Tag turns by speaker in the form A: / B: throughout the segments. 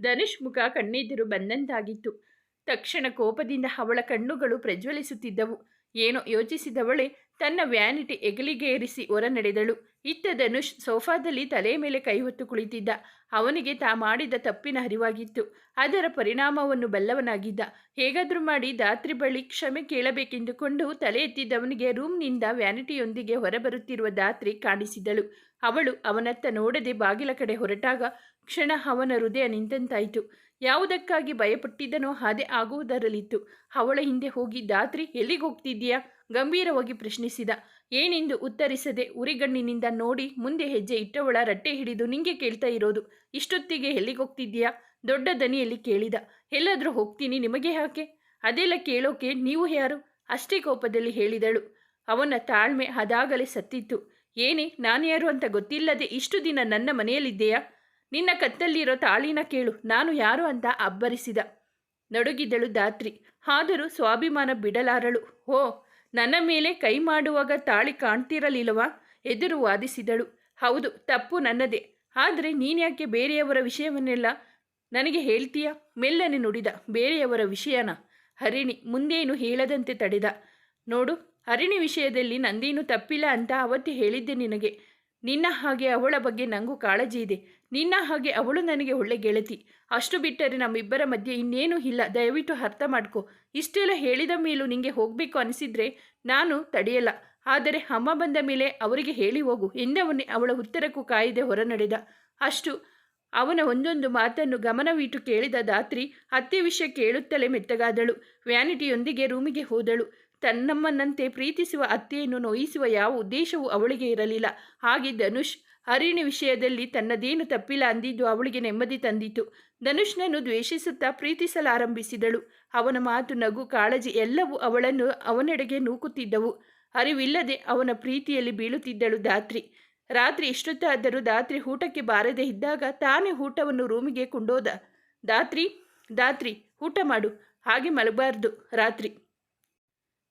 A: ಧನುಷ್ ಮುಖ ಕಣ್ಣೆದುರು ಬಂದಂತಾಗಿತ್ತು. ತಕ್ಷಣ ಕೋಪದಿಂದ ಅವಳ ಕಣ್ಣುಗಳು ಪ್ರಜ್ವಲಿಸುತ್ತಿದ್ದವು. ಏನೋ ಯೋಚಿಸಿದವಳೆ ತನ್ನ ವ್ಯಾನಿಟಿ ಎಗಲಿಗೇರಿಸಿ ಹೊರ ನಡೆದಳು ಇತ್ತ ಧನುಷ್ ಸೋಫಾದಲ್ಲಿ ತಲೆ ಮೇಲೆ ಕೈ ಹೊತ್ತು ಕುಳಿತಿದ್ದ. ಅವನಿಗೆ ತಾ ಮಾಡಿದ ತಪ್ಪಿನ ಅರಿವಾಗಿತ್ತು. ಅದರ ಪರಿಣಾಮವನ್ನು ಬಲ್ಲವನಾಗಿದ್ದ. ಹೇಗಾದರೂ ಮಾಡಿ ದಾತ್ರಿ ಬಳಿ ಕ್ಷಮೆ ಕೇಳಬೇಕೆಂದುಕೊಂಡು ತಲೆ ಎತ್ತಿದ್ದವನಿಗೆ ರೂಮ್ನಿಂದ ವ್ಯಾನಿಟಿಯೊಂದಿಗೆ ಹೊರಬರುತ್ತಿರುವ ದಾತ್ರಿ ಕಾಣಿಸಿದಳು. ಅವಳು ಅವನತ್ತ ನೋಡದೆ ಬಾಗಿಲ ಕಡೆ ಹೊರಟಾಗ ಕ್ಷಣ ಅವನ ಹೃದಯ ನಿಂತಂತಾಯಿತು. ಯಾವುದಕ್ಕಾಗಿ ಭಯಪಟ್ಟಿದ್ದನೋ ಅದೇ ಆಗುವುದರಲ್ಲಿತ್ತು. ಅವಳ ಹಿಂದೆ ಹೋಗಿ, ದಾತ್ರಿ, ಎಲ್ಲಿಗೆ ಹೋಗ್ತಿದ್ದೀಯಾ? ಗಂಭೀರವಾಗಿ ಪ್ರಶ್ನಿಸಿದ. ಏನೆಂದು ಉತ್ತರಿಸದೆ ಉರಿಗಣ್ಣಿನಿಂದ ನೋಡಿ ಮುಂದೆ ಹೆಜ್ಜೆ ಇಟ್ಟವಳ ರಟ್ಟೆ ಹಿಡಿದು ನಿಂಗೆ ಕೇಳ್ತಾ ಇರೋದು, ಇಷ್ಟೊತ್ತಿಗೆ ಎಲ್ಲಿಗೆ ಹೋಗ್ತಿದ್ದೀಯಾ? ದೊಡ್ಡ ದನಿಯಲ್ಲಿ ಕೇಳಿದ. ಎಲ್ಲಾದರೂ ಹೋಗ್ತೀನಿ, ನಿಮಗೆ ಯಾಕೆ? ಅದೆಲ್ಲ ಕೇಳೋಕೆ ನೀವು ಯಾರು? ಅಷ್ಟೇ ಕೋಪದಲ್ಲಿ ಹೇಳಿದಳು. ಅವನ ತಾಳ್ಮೆ ಅದಾಗಲೇ ಸತ್ತಿತ್ತು. ಏನೇ, ನಾನು ಯಾರು ಅಂತ ಗೊತ್ತಿಲ್ಲದೆ ಇಷ್ಟು ದಿನ ನನ್ನ ಮನೆಯಲ್ಲಿದ್ದೆಯಾ? ನಿನ್ನ ಕತ್ತಲ್ಲಿರೋ ತಾಳಿನ ಕೇಳು, ನಾನು ಯಾರು ಅಂತ ಅಬ್ಬರಿಸಿದ. ನಡುಗಿದಳು ದಾತ್ರಿ ಆದರೂ ಸ್ವಾಭಿಮಾನ ಬಿಡಲಾರಳು. ಓ ನನ್ನ ಮೇಲೆ ಕೈ ಮಾಡುವಾಗ ತಾಳಿ ಕಾಣ್ತಿರಲಿಲ್ಲವಾ? ಎದುರು ವಾದಿಸಿದಳು. ಹೌದು, ತಪ್ಪು ನನ್ನದೇ. ಆದರೆ ನೀನ್ಯಾಕೆ ಬೇರೆಯವರ ವಿಷಯವನ್ನೆಲ್ಲ ನನಗೆ ಹೇಳ್ತೀಯಾ? ಮೆಲ್ಲನೆ ನುಡಿದ. ಬೇರೆಯವರ ವಿಷಯನ? ಹರಿಣಿ, ಮುಂದೇನು ಹೇಳದಂತೆ ತಡೆದ. ನೋಡು, ಹರಿಣಿ ವಿಷಯದಲ್ಲಿ ನಂದೇನು ತಪ್ಪಿಲ್ಲ ಅಂತ ಅವತ್ತೇ ಹೇಳಿದ್ದೆ ನಿನಗೆ. ನಿನ್ನ ಹಾಗೆ ಅವಳ ಬಗ್ಗೆ ನಂಗೂ ಕಾಳಜಿ ಇದೆ. ನಿನ್ನ ಹಾಗೆ ಅವಳು ನನಗೆ ಒಳ್ಳೆ ಗೆಳತಿ. ಅಷ್ಟು ಬಿಟ್ಟರೆ ನಮ್ಮಿಬ್ಬರ ಮಧ್ಯೆ ಇನ್ನೇನೂ ಇಲ್ಲ. ದಯವಿಟ್ಟು ಅರ್ಥ ಮಾಡ್ಕೊ. ಇಷ್ಟೆಲ್ಲ ಹೇಳಿದ ಮೇಲೂ ನಿಂಗೆ ಹೋಗಬೇಕು ಅನಿಸಿದ್ರೆ ನಾನು ತಡೆಯಲ್ಲ. ಆದರೆ ಅಮ್ಮ ಬಂದ ಮೇಲೆ ಅವರಿಗೆ ಹೇಳಿ ಹೋಗು. ಎಂದವನ್ನೇ ಅವಳ ಉತ್ತರಕ್ಕೂ ಕಾಯದೆ ಹೊರನಡೆದ. ಅಷ್ಟು. ಅವನ ಒಂದೊಂದು ಮಾತನ್ನು ಗಮನವಿಟ್ಟು ಕೇಳಿದ ದಾತ್ರಿ ಅತ್ತೆ ವಿಷಯ ಕೇಳುತ್ತಲೇ ಮೆತ್ತಗಾದಳು. ವ್ಯಾನಿಟಿಯೊಂದಿಗೆ ರೂಮಿಗೆ ಹೋದಳು. ತನ್ನಮ್ಮನಂತೆ ಪ್ರೀತಿಸುವ ಅತ್ತೆಯನ್ನು ನೋಯಿಸುವ ಯಾವ ಉದ್ದೇಶವೂ ಅವಳಿಗೆ ಇರಲಿಲ್ಲ. ಹಾಗೆ ಧನುಷ್ ಹರಿಣಿ ವಿಷಯದಲ್ಲಿ ತನ್ನದೇನು ತಪ್ಪಿಲ್ಲ ಅಂದಿದ್ದು ಅವಳಿಗೆ ನೆಮ್ಮದಿ ತಂದಿತು. ಧನುಷ್ನನ್ನು ದ್ವೇಷಿಸುತ್ತಾ ಪ್ರೀತಿಸಲಾರಂಭಿಸಿದಳು. ಅವನ ಮಾತು ನಗು ಕಾಳಜಿ ಎಲ್ಲವೂ ಅವಳನ್ನು ಅವನೆಡೆಗೆ ನೂಕುತ್ತಿದ್ದವು. ಅರಿವಿಲ್ಲದೆ ಅವನ ಪ್ರೀತಿಯಲ್ಲಿ ಬೀಳುತ್ತಿದ್ದಳು ದಾತ್ರಿ ರಾತ್ರಿ ಇಷ್ಟೊತ್ತಾದರೂ ದಾತ್ರಿ ಊಟಕ್ಕೆ ಬಾರದೆ ಇದ್ದಾಗ ತಾನೇ ಊಟವನ್ನು ರೂಮಿಗೆ ಕೊಂಡೋದ. ದಾತ್ರಿ ದಾತ್ರಿ ಊಟ ಮಾಡು. ಹಾಗೆ ಮಲಗಬಾರ್ದು ರಾತ್ರಿ.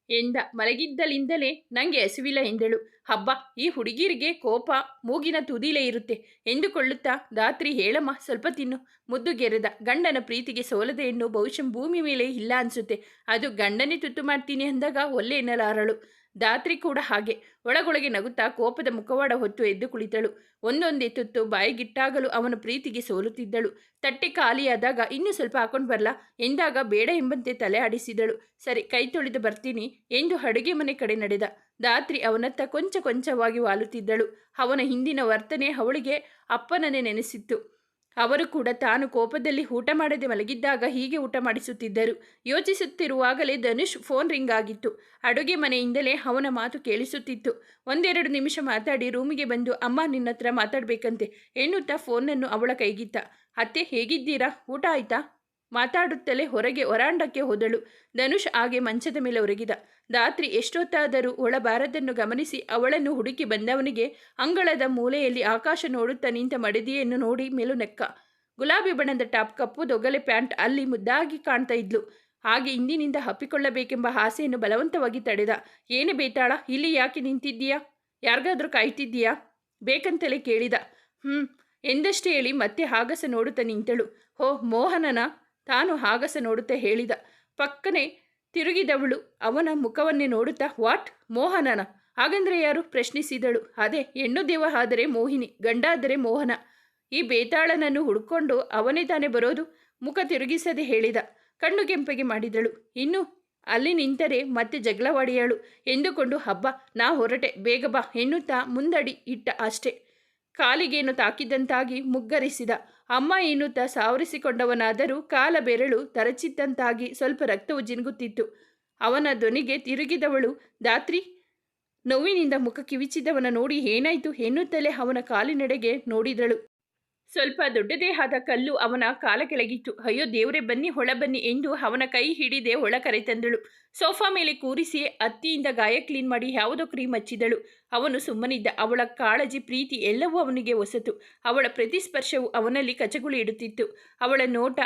A: ಎಂದ ಮಲಗಿದ್ದಲಿಂದಲೇ ನನಗೆ ಹಸಿವಿಲ್ಲ ಎಂದಳು. ಹಬ್ಬ ಈ ಹುಡುಗಿರಿಗೆ ಕೋಪ ಮೂಗಿನ ತುದಿಲೇ ಇರುತ್ತೆ. ಎಂದುಕೊಳ್ಳುತ್ತಾ ದಾತ್ರಿ ಹೇಳಮ್ಮ, ಸ್ವಲ್ಪ ತಿನ್ನು. ಮುದ್ದುಗೆರೆದ ಗಂಡನ ಪ್ರೀತಿಗೆ ಸೋಲದೆ ಹೆಣ್ಣು ಬಹುಶಃ ಭೂಮಿ ಮೇಲೆ ಇಲ್ಲ ಅನಿಸುತ್ತೆ. ಅದು ಗಂಡನೇ ತುತ್ತು ಮಾಡ್ತೀನಿ ಅಂದಾಗ ಒಲ್ಲೆ ಎನ್ನಲಾರಳು. ದಾತ್ರಿ ಕೂಡ ಹಾಗೆ. ಒಳಗೊಳಗೆ ನಗುತ್ತಾ ಕೋಪದ ಮುಖವಾಡ ಹೊತ್ತು ಎದ್ದು ಕುಳಿತಳು. ಒಂದೊಂದೇ ತುತ್ತು ಬಾಯಿಗಿಟ್ಟಾಗಲು ಅವನ ಪ್ರೀತಿಗೆ ಸೋಲುತ್ತಿದ್ದಳು. ತಟ್ಟೆ ಖಾಲಿಯಾದಾಗ ಇನ್ನೂ ಸ್ವಲ್ಪ ಹಾಕೊಂಡು ಬರಲ? ಎಂದಾಗ ಬೇಡ ಎಂಬಂತೆ ತಲೆ ಆಡಿಸಿದಳು. ಸರಿ, ಕೈ ತೊಳೆದು ಬರ್ತೀನಿ ಎಂದು ಅಡುಗೆ ಮನೆ ಕಡೆ ನಡೆದ. ದಾತ್ರಿ ಅವನತ್ತ ಕೊಂಚ ಕೊಂಚವಾಗಿ ವಾಲುತ್ತಿದ್ದಳು. ಅವನ ಹಿಂದಿನ ವರ್ತನೆ ಅವಳಿಗೆ ಅಪ್ಪನನ್ನೇ ನೆನೆಸಿತ್ತು. ಅವರು ಕೂಡ ತಾನು ಕೋಪದಲ್ಲಿ ಊಟ ಮಾಡದೆ ಮಲಗಿದ್ದಾಗ ಹೀಗೆ ಊಟ ಮಾಡಿಸುತ್ತಿದ್ದರು. ಯೋಚಿಸುತ್ತಿರುವಾಗಲೇ ಧನುಷ್ ಫೋನ್ ರಿಂಗ್ ಆಗಿತ್ತು. ಅಡುಗೆ ಮನೆಯಿಂದಲೇ ಅವನ ಮಾತು ಕೇಳಿಸುತ್ತಿತ್ತು. ಒಂದೆರಡು ನಿಮಿಷ ಮಾತಾಡಿ ರೂಮಿಗೆ ಬಂದು, ಅಮ್ಮ, ನಿನ್ನತ್ರ ಮಾತಾಡಬೇಕಂತೆ ಎನ್ನುತ್ತಾ ಫೋನನ್ನು ಅವಳ ಕೈಗಿತ್ತ. ಅತ್ತೆ, ಹೇಗಿದ್ದೀರಾ? ಊಟ ಆಯ್ತಾ? ಮಾತಾಡುತ್ತಲೇ ಹೊರಗೆ ಹೊರಾಂಡಕ್ಕೆ ಹೋದಳು. ಧನುಷ್ ಹಾಗೆ ಮಂಚದ ಮೇಲೆ ಒರಗಿದ. ದಾತ್ರಿ ಎಷ್ಟೊತ್ತಾದರೂ ಒಳಬಾರದನ್ನು ಗಮನಿಸಿ ಅವಳನ್ನು ಹುಡುಕಿ ಬಂದವನಿಗೆ ಅಂಗಳದ ಮೂಲೆಯಲ್ಲಿ ಆಕಾಶ ನೋಡುತ್ತಾ ನಿಂತ ಮಡದಿಯನ್ನು ನೋಡಿ ಮೇಲು ನೆಕ್ಕ. ಗುಲಾಬಿ ಬಣ್ಣದ ಟಾಪ್ ಕಪ್ಪು, ದೊಗಲೆ ಪ್ಯಾಂಟ್ ಅಲ್ಲಿ ಮುದ್ದಾಗಿ ಕಾಣ್ತಾ ಇದ್ಲು. ಹಾಗೆ ಇಂದಿನಿಂದ ಹಪ್ಪಿಕೊಳ್ಳಬೇಕೆಂಬ ಆಸೆಯನ್ನು ಬಲವಂತವಾಗಿ ತಡೆದ. ಏನು ಬೇತಾಳ, ಇಲ್ಲಿ ಯಾಕೆ ನಿಂತಿದ್ದೀಯಾ? ಯಾರಿಗಾದರೂ ಕಾಯ್ತಿದ್ದೀಯಾ? ಬೇಕಂತಲೇ ಕೇಳಿದ. ಹ್ಞೂ ಎಂದಷ್ಟೇ ಹೇಳಿ ಮತ್ತೆ ಹಾಗಸ ನೋಡುತ್ತಾ ನಿಂತಳು. ಹೋ, ಮೋಹನನ? ತಾನು ಹಾಗಸ ನೋಡುತ್ತಾ ಹೇಳಿದ. ಪಕ್ಕನೆ ತಿರುಗಿದವಳು. ಅವನ ಮುಖವನ್ನೇ ನೋಡುತ್ತಾ, ವಾಟ್? ಮೋಹನನ? ಹಾಗಂದ್ರೆ ಯಾರು? ಪ್ರಶ್ನಿಸಿದಳು. ಅದೇ, ಹೆಣ್ಣು ದೇವ ಆದರೆ ಮೋಹಿನಿ, ಗಂಡ ಆದರೆ ಮೋಹನ. ಈ ಬೇತಾಳನನ್ನು ಹುಡ್ಕೊಂಡು ಅವನೇ ತಾನೇ ಬರೋದು? ಮುಖ ತಿರುಗಿಸದೆ ಹೇಳಿದ. ಕಣ್ಣು ಕೆಂಪಗೆ ಮಾಡಿದಳು. ಇನ್ನು ಅಲ್ಲಿ ನಿಂತರೆ ಮತ್ತೆ ಜಗಳವಾಡಿಯಾಳು. ಎಂದುಕೊಂಡು, ಹಬ್ಬ, ನಾ ಹೊರಟೆ. ಬೇಗ ಬಾ. ಎನ್ನುತ್ತಾ ಮುಂದಡಿ ಇಟ್ಟ ಅಷ್ಟೇ. ಕಾಲಿಗೇನು ತಾಕಿದ್ದಂತಾಗಿ ಮುಗ್ಗರಿಸಿದ. ಅಮ್ಮ ಎನ್ನುತ್ತಾ ಸಾವರಿಸಿಕೊಂಡವನಾದರೂ ಕಾಲ ಬೆರಳು ತರಚಿದ್ದಂತಾಗಿ ಸ್ವಲ್ಪ ರಕ್ತವು ಜಿನುಗುತ್ತಿತ್ತು. ಅವನ ಧ್ವನಿಗೆ ತಿರುಗಿದವಳು, ದಾತ್ರಿ, ನೋವಿನಿಂದ ಮುಖ ಕಿವಿಚಿದವನ ನೋಡಿ ಏನಾಯಿತು? ಎನ್ನುತ್ತಲೇ ಅವನ ಕಾಲಿನೆಡೆಗೆ ನೋಡಿದಳು. ಸ್ವಲ್ಪ ದೊಡ್ಡದೇ ಆದ ಕಲ್ಲು ಅವನ ಕಾಲ ಕೆಳಗಿತ್ತು ಅಯ್ಯೋ ದೇವರೇ, ಬನ್ನಿ, ಹೊಳ ಬನ್ನಿ ಎಂದು ಅವನ ಕೈ ಹಿಡಿದೆ ಹೊಳ ಕರೆ ತಂದಳು. ಸೋಫಾ ಮೇಲೆ ಕೂರಿಸಿ ಅತ್ತಿಯಿಂದ ಗಾಯ ಕ್ಲೀನ್ ಮಾಡಿ ಯಾವುದೋ ಕ್ರೀಮ್ ಹಚ್ಚಿದಳು. ಅವನು ಸುಮ್ಮನಿದ್ದ. ಅವಳ ಕಾಳಜಿ, ಪ್ರೀತಿ ಎಲ್ಲವೂ ಅವನಿಗೆ ಹೊಸತು ಅವಳ ಪ್ರತಿಸ್ಪರ್ಶವು ಅವನಲ್ಲಿ ಕಚಗುಳಿ ಇಡುತ್ತಿತ್ತು. ಅವಳ ನೋಟ,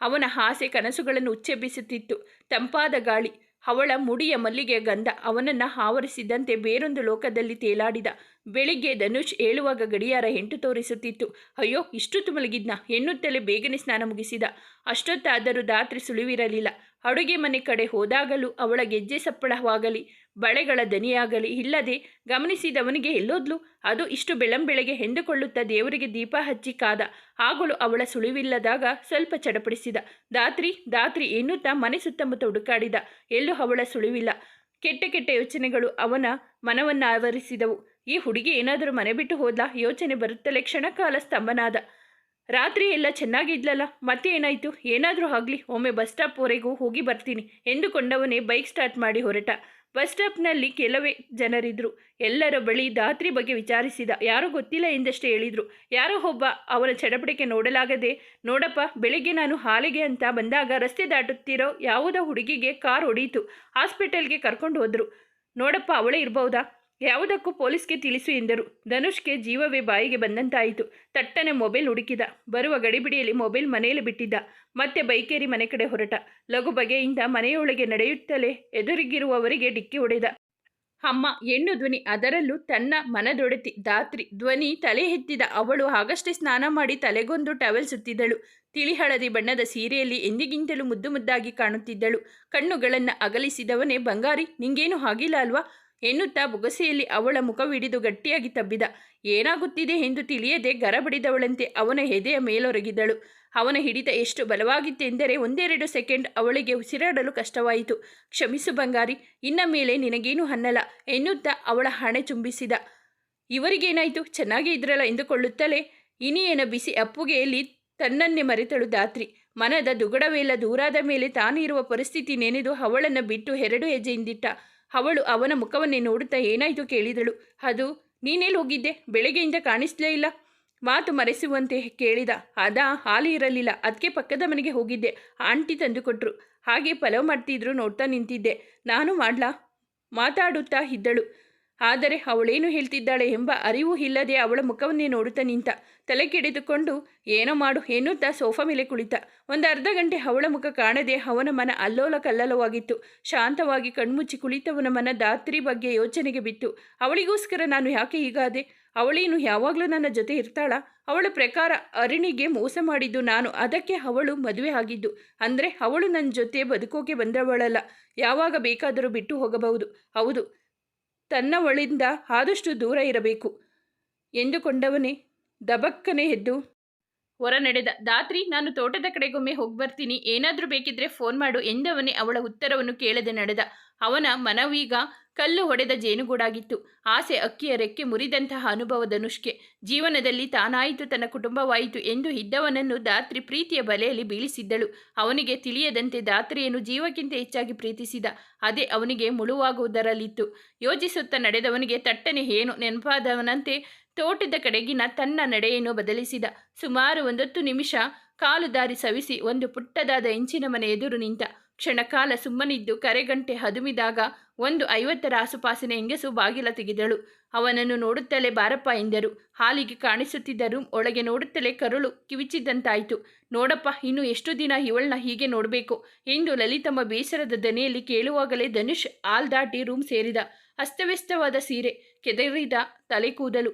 A: ಅವನ ಹಾಸೆ ಕನಸುಗಳನ್ನು ಉಚ್ಚೆಬ್ಬಿಸುತ್ತಿತ್ತು. ತಂಪಾದ ಗಾಳಿ, ಅವಳ ಮುಡಿಯ ಮಲ್ಲಿಗೆಯ ಗಂಧ ಅವನನ್ನು ಆವರಿಸಿದಂತೆ ಬೇರೊಂದು ಲೋಕದಲ್ಲಿ ತೇಲಾಡಿದ. ಬೆಳಿಗ್ಗೆ ಧನುಷ್ ಹೇಳುವಾಗ ಗಡಿಯಾರ ಎಂಟು ತೋರಿಸುತ್ತಿತ್ತು. ಅಯ್ಯೋ ಇಷ್ಟೊತ್ತು ಮಲಗಿದ್ನ ಎನ್ನುತ್ತಲೇ ಬೇಗನೆ ಸ್ನಾನ ಮುಗಿಸಿದ. ಅಷ್ಟೊತ್ತಾದರೂ ದಾತ್ರಿ ಸುಳಿವಿರಲಿಲ್ಲ. ಅಡುಗೆ ಮನೆ ಕಡೆ ಹೋದಾಗಲೂ ಅವಳ ಗೆಜ್ಜೆ ಸಪ್ಪಳವಾಗಲಿ, ಬಳೆಗಳ ದನಿಯಾಗಲಿ ಇಲ್ಲದೆ ಗಮನಿಸಿದವನಿಗೆ ಎಲ್ಲೋದ್ಲು? ಅದು ಇಷ್ಟು ಬೆಳಂಬೆಳಗ್ಗೆ ಹೆಂದುಕೊಳ್ಳುತ್ತಾ ದೇವರಿಗೆ ದೀಪ ಹಚ್ಚಿ ಕಾದ. ಆಗಲು ಅವಳ ಸುಳಿವಿಲ್ಲದಾಗ ಸ್ವಲ್ಪ ಚಡಪಡಿಸಿದ. ದಾತ್ರಿ ದಾತ್ರಿ ಎನ್ನುತ್ತಾ ಮನೆ ಸುತ್ತಮುತ್ತ ಹುಡುಕಾಡಿದ. ಎಲ್ಲೂ ಅವಳ ಸುಳಿವಿಲ್ಲ. ಕೆಟ್ಟ ಕೆಟ್ಟ ಯೋಚನೆಗಳು ಅವನ ಮನವನ್ನು ಆವರಿಸಿದವು ಈ ಹುಡುಗಿ ಏನಾದರೂ ಮನೆ ಬಿಟ್ಟು ಹೋದ್ಲಾ? ಯೋಚನೆ ಬರುತ್ತಲೇ ಕ್ಷಣಕಾಲ ಸ್ತಂಭನಾದ. ರಾತ್ರಿ ಎಲ್ಲ ಚೆನ್ನಾಗಿದ್ಲಲ್ಲ? ಮತ್ತೆ ಏನಾಯಿತು ಏನಾದರೂ ಆಗಲಿ, ಒಮ್ಮೆ ಬಸ್ ಸ್ಟಾಪ್ವರೆಗೂ ಹೋಗಿ ಬರ್ತೀನಿ ಎಂದುಕೊಂಡವನೇ ಬೈಕ್ ಸ್ಟಾರ್ಟ್ ಮಾಡಿ ಹೊರಟ. ಬಸ್ ಸ್ಟಾಪ್ನಲ್ಲಿ ಕೆಲವೇ ಜನರಿದ್ದರು ಎಲ್ಲರ ಬಳಿ ದಾತ್ರಿ ಬಗ್ಗೆ ವಿಚಾರಿಸಿದ. ಯಾರೂ ಗೊತ್ತಿಲ್ಲ ಎಂದಷ್ಟೇ ಹೇಳಿದರು. ಯಾರೋ ಒಬ್ಬ ಅವರ ಚಡಪಡಿಕೆ ನೋಡಲಾಗದೆ, ನೋಡಪ್ಪ, ಬೆಳಿಗ್ಗೆ ನಾನು ಹಾಲಿಗೆ ಅಂತ ಬಂದಾಗ ರಸ್ತೆ ದಾಟುತ್ತಿರೋ ಯಾವುದೋ ಹುಡುಗಿಗೆ ಕಾರ್ ಹೊಡೆಯಿತು ಹಾಸ್ಪಿಟಲ್ಗೆ ಕರ್ಕೊಂಡು ಹೋದರು. ನೋಡಪ್ಪ, ಅವಳೇ ಇರ್ಬಹುದಾ ಯಾವುದಕ್ಕೂ ಪೊಲೀಸ್ಗೆ ತಿಳಿಸು ಎಂದರು. ಧನುಷ್ಗೆ ಜೀವವೇ ಬಾಯಿಗೆ ಬಂದಂತಾಯಿತು. ತಟ್ಟನೆ ಮೊಬೈಲ್ ಹುಡುಕಿದ. ಬರುವ ಗಡಿಬಿಡಿಯಲ್ಲಿ ಮೊಬೈಲ್ ಮನೆಯಲ್ಲಿ ಬಿಟ್ಟಿದ್ದ. ಮತ್ತೆ ಬೈಕೇರಿ ಮನೆ ಕಡೆ ಹೊರಟ. ಲಘು ಬಗೆಯಿಂದ ಮನೆಯೊಳಗೆ ನಡೆಯುತ್ತಲೇ ಎದುರಿಗಿರುವವರಿಗೆ ಡಿಕ್ಕಿ ಹೊಡೆದ. ಅಮ್ಮ, ಹೆಣ್ಣು ಧ್ವನಿ. ಅದರಲ್ಲೂ ತನ್ನ ಮನದೊಡೆತಿ. ದಾತ್ರಿ ಧ್ವನಿ ತಲೆ ಎತ್ತಿದ. ಅವಳು ಆಗಷ್ಟೇ ಸ್ನಾನ ಮಾಡಿ ತಲೆಗೊಂದು ಟವೆಲ್ ಸುತ್ತಿದ್ದಳು ತಿಳಿ ಹಳದಿ ಬಣ್ಣದ ಸೀರೆಯಲ್ಲಿ ಎಂದಿಗಿಂತಲೂ ಮುದ್ದು ಮುದ್ದಾಗಿ ಕಾಣುತ್ತಿದ್ದಳು. ಕಣ್ಣುಗಳನ್ನು ಅಗಲಿಸಿದವನೇ ಬಂಗಾರಿ, ನಿಂಗೇನು ಆಗಿಲ್ಲ ಅಲ್ವಾ? ಎನ್ನುತ್ತಾ ಬೊಗಸೆಯಲ್ಲಿ ಅವಳ ಮುಖವಿಡಿದು ಗಟ್ಟಿಯಾಗಿ ತಬ್ಬಿದ. ಏನಾಗುತ್ತಿದೆ ಎಂದು ತಿಳಿಯದೆ ಗರಬಡಿದವಳಂತೆ ಅವನ ಎದೆಯ ಮೇಲೊರಗಿದಳು. ಅವನ ಹಿಡಿತ ಎಷ್ಟು ಬಲವಾಗಿತ್ತೆಂದರೆ ಒಂದೆರಡು ಸೆಕೆಂಡ್ ಅವಳಿಗೆ ಉಸಿರಾಡಲು ಕಷ್ಟವಾಯಿತು. ಕ್ಷಮಿಸು ಬಂಗಾರಿ, ಇನ್ನ ಮೇಲೆ ನಿನಗೇನು ಅನ್ನಲ್ಲ. ಎನ್ನುತ್ತಾ ಅವಳ ಹಣೆ ಚುಂಬಿಸಿದ ಇವರಿಗೇನಾಯಿತು? ಚೆನ್ನಾಗೇ ಇದ್ರಲ್ಲ ಎಂದುಕೊಳ್ಳುತ್ತಲೇ? ಇನಿಯನ ಬಿಸಿ ಅಪ್ಪುಗೆಯಲ್ಲಿ ತನ್ನನ್ನೇ ಮರೆತಳು ದಾತ್ರಿ ಮನದ ದುಗಡವೆಲ್ಲ ದೂರಾದ ಮೇಲೆ ತಾನಿರುವ ಪರಿಸ್ಥಿತಿ ನೆನೆದು ಅವಳನ್ನು ಬಿಟ್ಟು ಎರಡು ಹೆಜ್ಜೆ ಹಿಂದಿಟ್ಟ ಅವಳು ಅವನ ಮುಖವನ್ನೇ ನೋಡುತ್ತಾ ಏನಾಯಿತು ಕೇಳಿದಳು. ಅದು ನೀನೆಲ್ಲಿ ಹೋಗಿದ್ದೆ? ಬೆಳಗ್ಗೆಯಿಂದ ಕಾಣಿಸ್ಲೇ ಇಲ್ಲ. ಮಾತು ಮರೆಸುವಂತೆ ಕೇಳಿದ. ಅದ ಹಾಲು ಇರಲಿಲ್ಲ. ಅದಕ್ಕೆ ಪಕ್ಕದ ಮನೆಗೆ ಹೋಗಿದ್ದೆ. ಆಂಟಿ ತಂದುಕೊಟ್ರು. ಹಾಗೆ ಪಲಾವ್ ಮಾಡ್ತಿದ್ರು ನೋಡ್ತಾ ನಿಂತಿದ್ದೆ. ನಾನು ಮಾಡ್ಲಾ? ಮಾತಾಡುತ್ತಾ ಇದ್ದಳು. ಆದರೆ ಅವಳೇನು ಹೇಳ್ತಿದ್ದಾಳೆ ಎಂಬ ಅರಿವು ಇಲ್ಲದೆ ಅವಳ ಮುಖವನ್ನೇ ನೋಡುತ್ತಾ ನಿಂತ ತಲೆ ಕೆಡೆದುಕೊಂಡು, ಏನೋ ಮಾಡು ಎನ್ನುತ್ತಾ ಸೋಫಾ ಮೇಲೆ ಕುಳಿತ. ಒಂದು ಅರ್ಧ ಗಂಟೆ ಅವಳ ಮುಖ ಕಾಣದೆ ಅವನ ಮನ ಅಲ್ಲೋಲ ಕಲ್ಲಲವಾಗಿತ್ತು ಶಾಂತವಾಗಿ ಕಣ್ಮುಚ್ಚಿ ಕುಳಿತವನ ಮನ ದಾತ್ರಿ ಬಗ್ಗೆ ಯೋಚನೆಗೆ ಬಿತ್ತು. ಅವಳಿಗೋಸ್ಕರ ನಾನು ಯಾಕೆ ಹೀಗಾದೆ ಅವಳೇನು ಯಾವಾಗಲೂ ನನ್ನ ಜೊತೆ ಇರ್ತಾಳ? ಅವಳ ಪ್ರಕಾರ ಅರಿಣಿಗೆ ಮೋಸ ಮಾಡಿದ್ದು ನಾನು, ಅದಕ್ಕೆ ಅವಳು ಮದುವೆ ಆಗಿದ್ದು. ಅಂದರೆ ಅವಳು ನನ್ನ ಜೊತೆ ಬದುಕೋಕೆ ಬಂದವಳಲ್ಲ. ಯಾವಾಗ ಬೇಕಾದರೂ ಬಿಟ್ಟು ಹೋಗಬಹುದು. ಹೌದು ತನ್ನವಳಿಂದ ಆದಷ್ಟು ದೂರ ಇರಬೇಕು. ಎಂದುಕೊಂಡವನೇ ದಬಕ್ಕನೆ ಎದ್ದು ಹೊರ ನಡೆದ ದಾತ್ರಿ, ನಾನು ತೋಟದ ಕಡೆಗೊಮ್ಮೆ ಹೋಗಿ ಬರ್ತೀನಿ. ಏನಾದರೂ ಬೇಕಿದ್ರೆ ಫೋನ್ ಮಾಡು ಎಂದವನೇ ಅವಳ ಉತ್ತರವನ್ನು ಕೇಳದೆ ನಡೆದ. ಅವನ ಮನವೀಗ ಕಲ್ಲು ಹೊಡೆದ ಜೇನುಗೂಡಾಗಿತ್ತು. ಆಸೆ ಅಕ್ಕಿಯ ರೆಕ್ಕೆ ಮುರಿದಂತಹ ಅನುಭವ ನುಷ್ಕೆ ಜೀವನದಲ್ಲಿ ತಾನಾಯಿತು ತನ್ನ ಕುಟುಂಬವಾಯಿತು ಎಂದು ಇದ್ದವನನ್ನು ದಾತ್ರಿ ಪ್ರೀತಿಯ ಬಲೆಯಲ್ಲಿ ಬೀಳಿಸಿದ್ದಳು. ಅವನಿಗೆ ತಿಳಿಯದಂತೆ ದಾತ್ರಿಯನ್ನು ಜೀವಕ್ಕಿಂತ ಹೆಚ್ಚಾಗಿ ಪ್ರೀತಿಸಿದ. ಅದೇ ಅವನಿಗೆ ಮುಳುವಾಗುವುದರಲ್ಲಿತ್ತು. ಯೋಚಿಸುತ್ತಾ ನಡೆದವನಿಗೆ ತಟ್ಟನೆ ಏನು ನೆನಪಾದವನಂತೆ ತೋಟದ ಕಡೆಗಿನ ತನ್ನ ನಡೆಯನ್ನು ಬದಲಿಸಿದ. ಸುಮಾರು ಒಂದತ್ತು ನಿಮಿಷ ಕಾಲು ದಾರಿ ಸವಿಸಿ ಒಂದು ಪುಟ್ಟದಾದ ಹೆಂಚಿನ ಮನೆ ಎದುರು ನಿಂತ. ಕ್ಷಣಕಾಲ ಸುಮ್ಮನಿದ್ದು ಕರೆಗಂಟೆ ಹದುಮಿದಾಗ ಒಂದು ಐವತ್ತರ ಆಸುಪಾಸಿನ ಹೆಂಗಸು ಬಾಗಿಲ ತೆಗೆದಳು. ಅವನನ್ನು ನೋಡುತ್ತಲೇ ಬಾರಪ್ಪ ಎಂದರು. ಹಾಲಿಗೆ ಕಾಣಿಸುತ್ತಿದ್ದ ರೂಮ್ ಒಳಗೆ ನೋಡುತ್ತಲೇ ಕರುಳು ಕಿವಿಚಿದ್ದಂತಾಯಿತು. ನೋಡಪ್ಪ, ಇನ್ನು ಎಷ್ಟು ದಿನ ಇವಳನ್ನ ಹೀಗೆ ನೋಡಬೇಕು? ಎಂದು ಲಲಿತಮ್ಮ ಬೇಸರದ ದನಿಯಲ್ಲಿ ಕೇಳುವಾಗಲೇ ಧನುಷ್ ಆಲ್ ದಾಟಿ ರೂಮ್ ಸೇರಿದ. ಅಸ್ತವ್ಯಸ್ತವಾದ ಸೀರೆ ಕೆದರಿದ ತಲೆ ಕೂದಲು,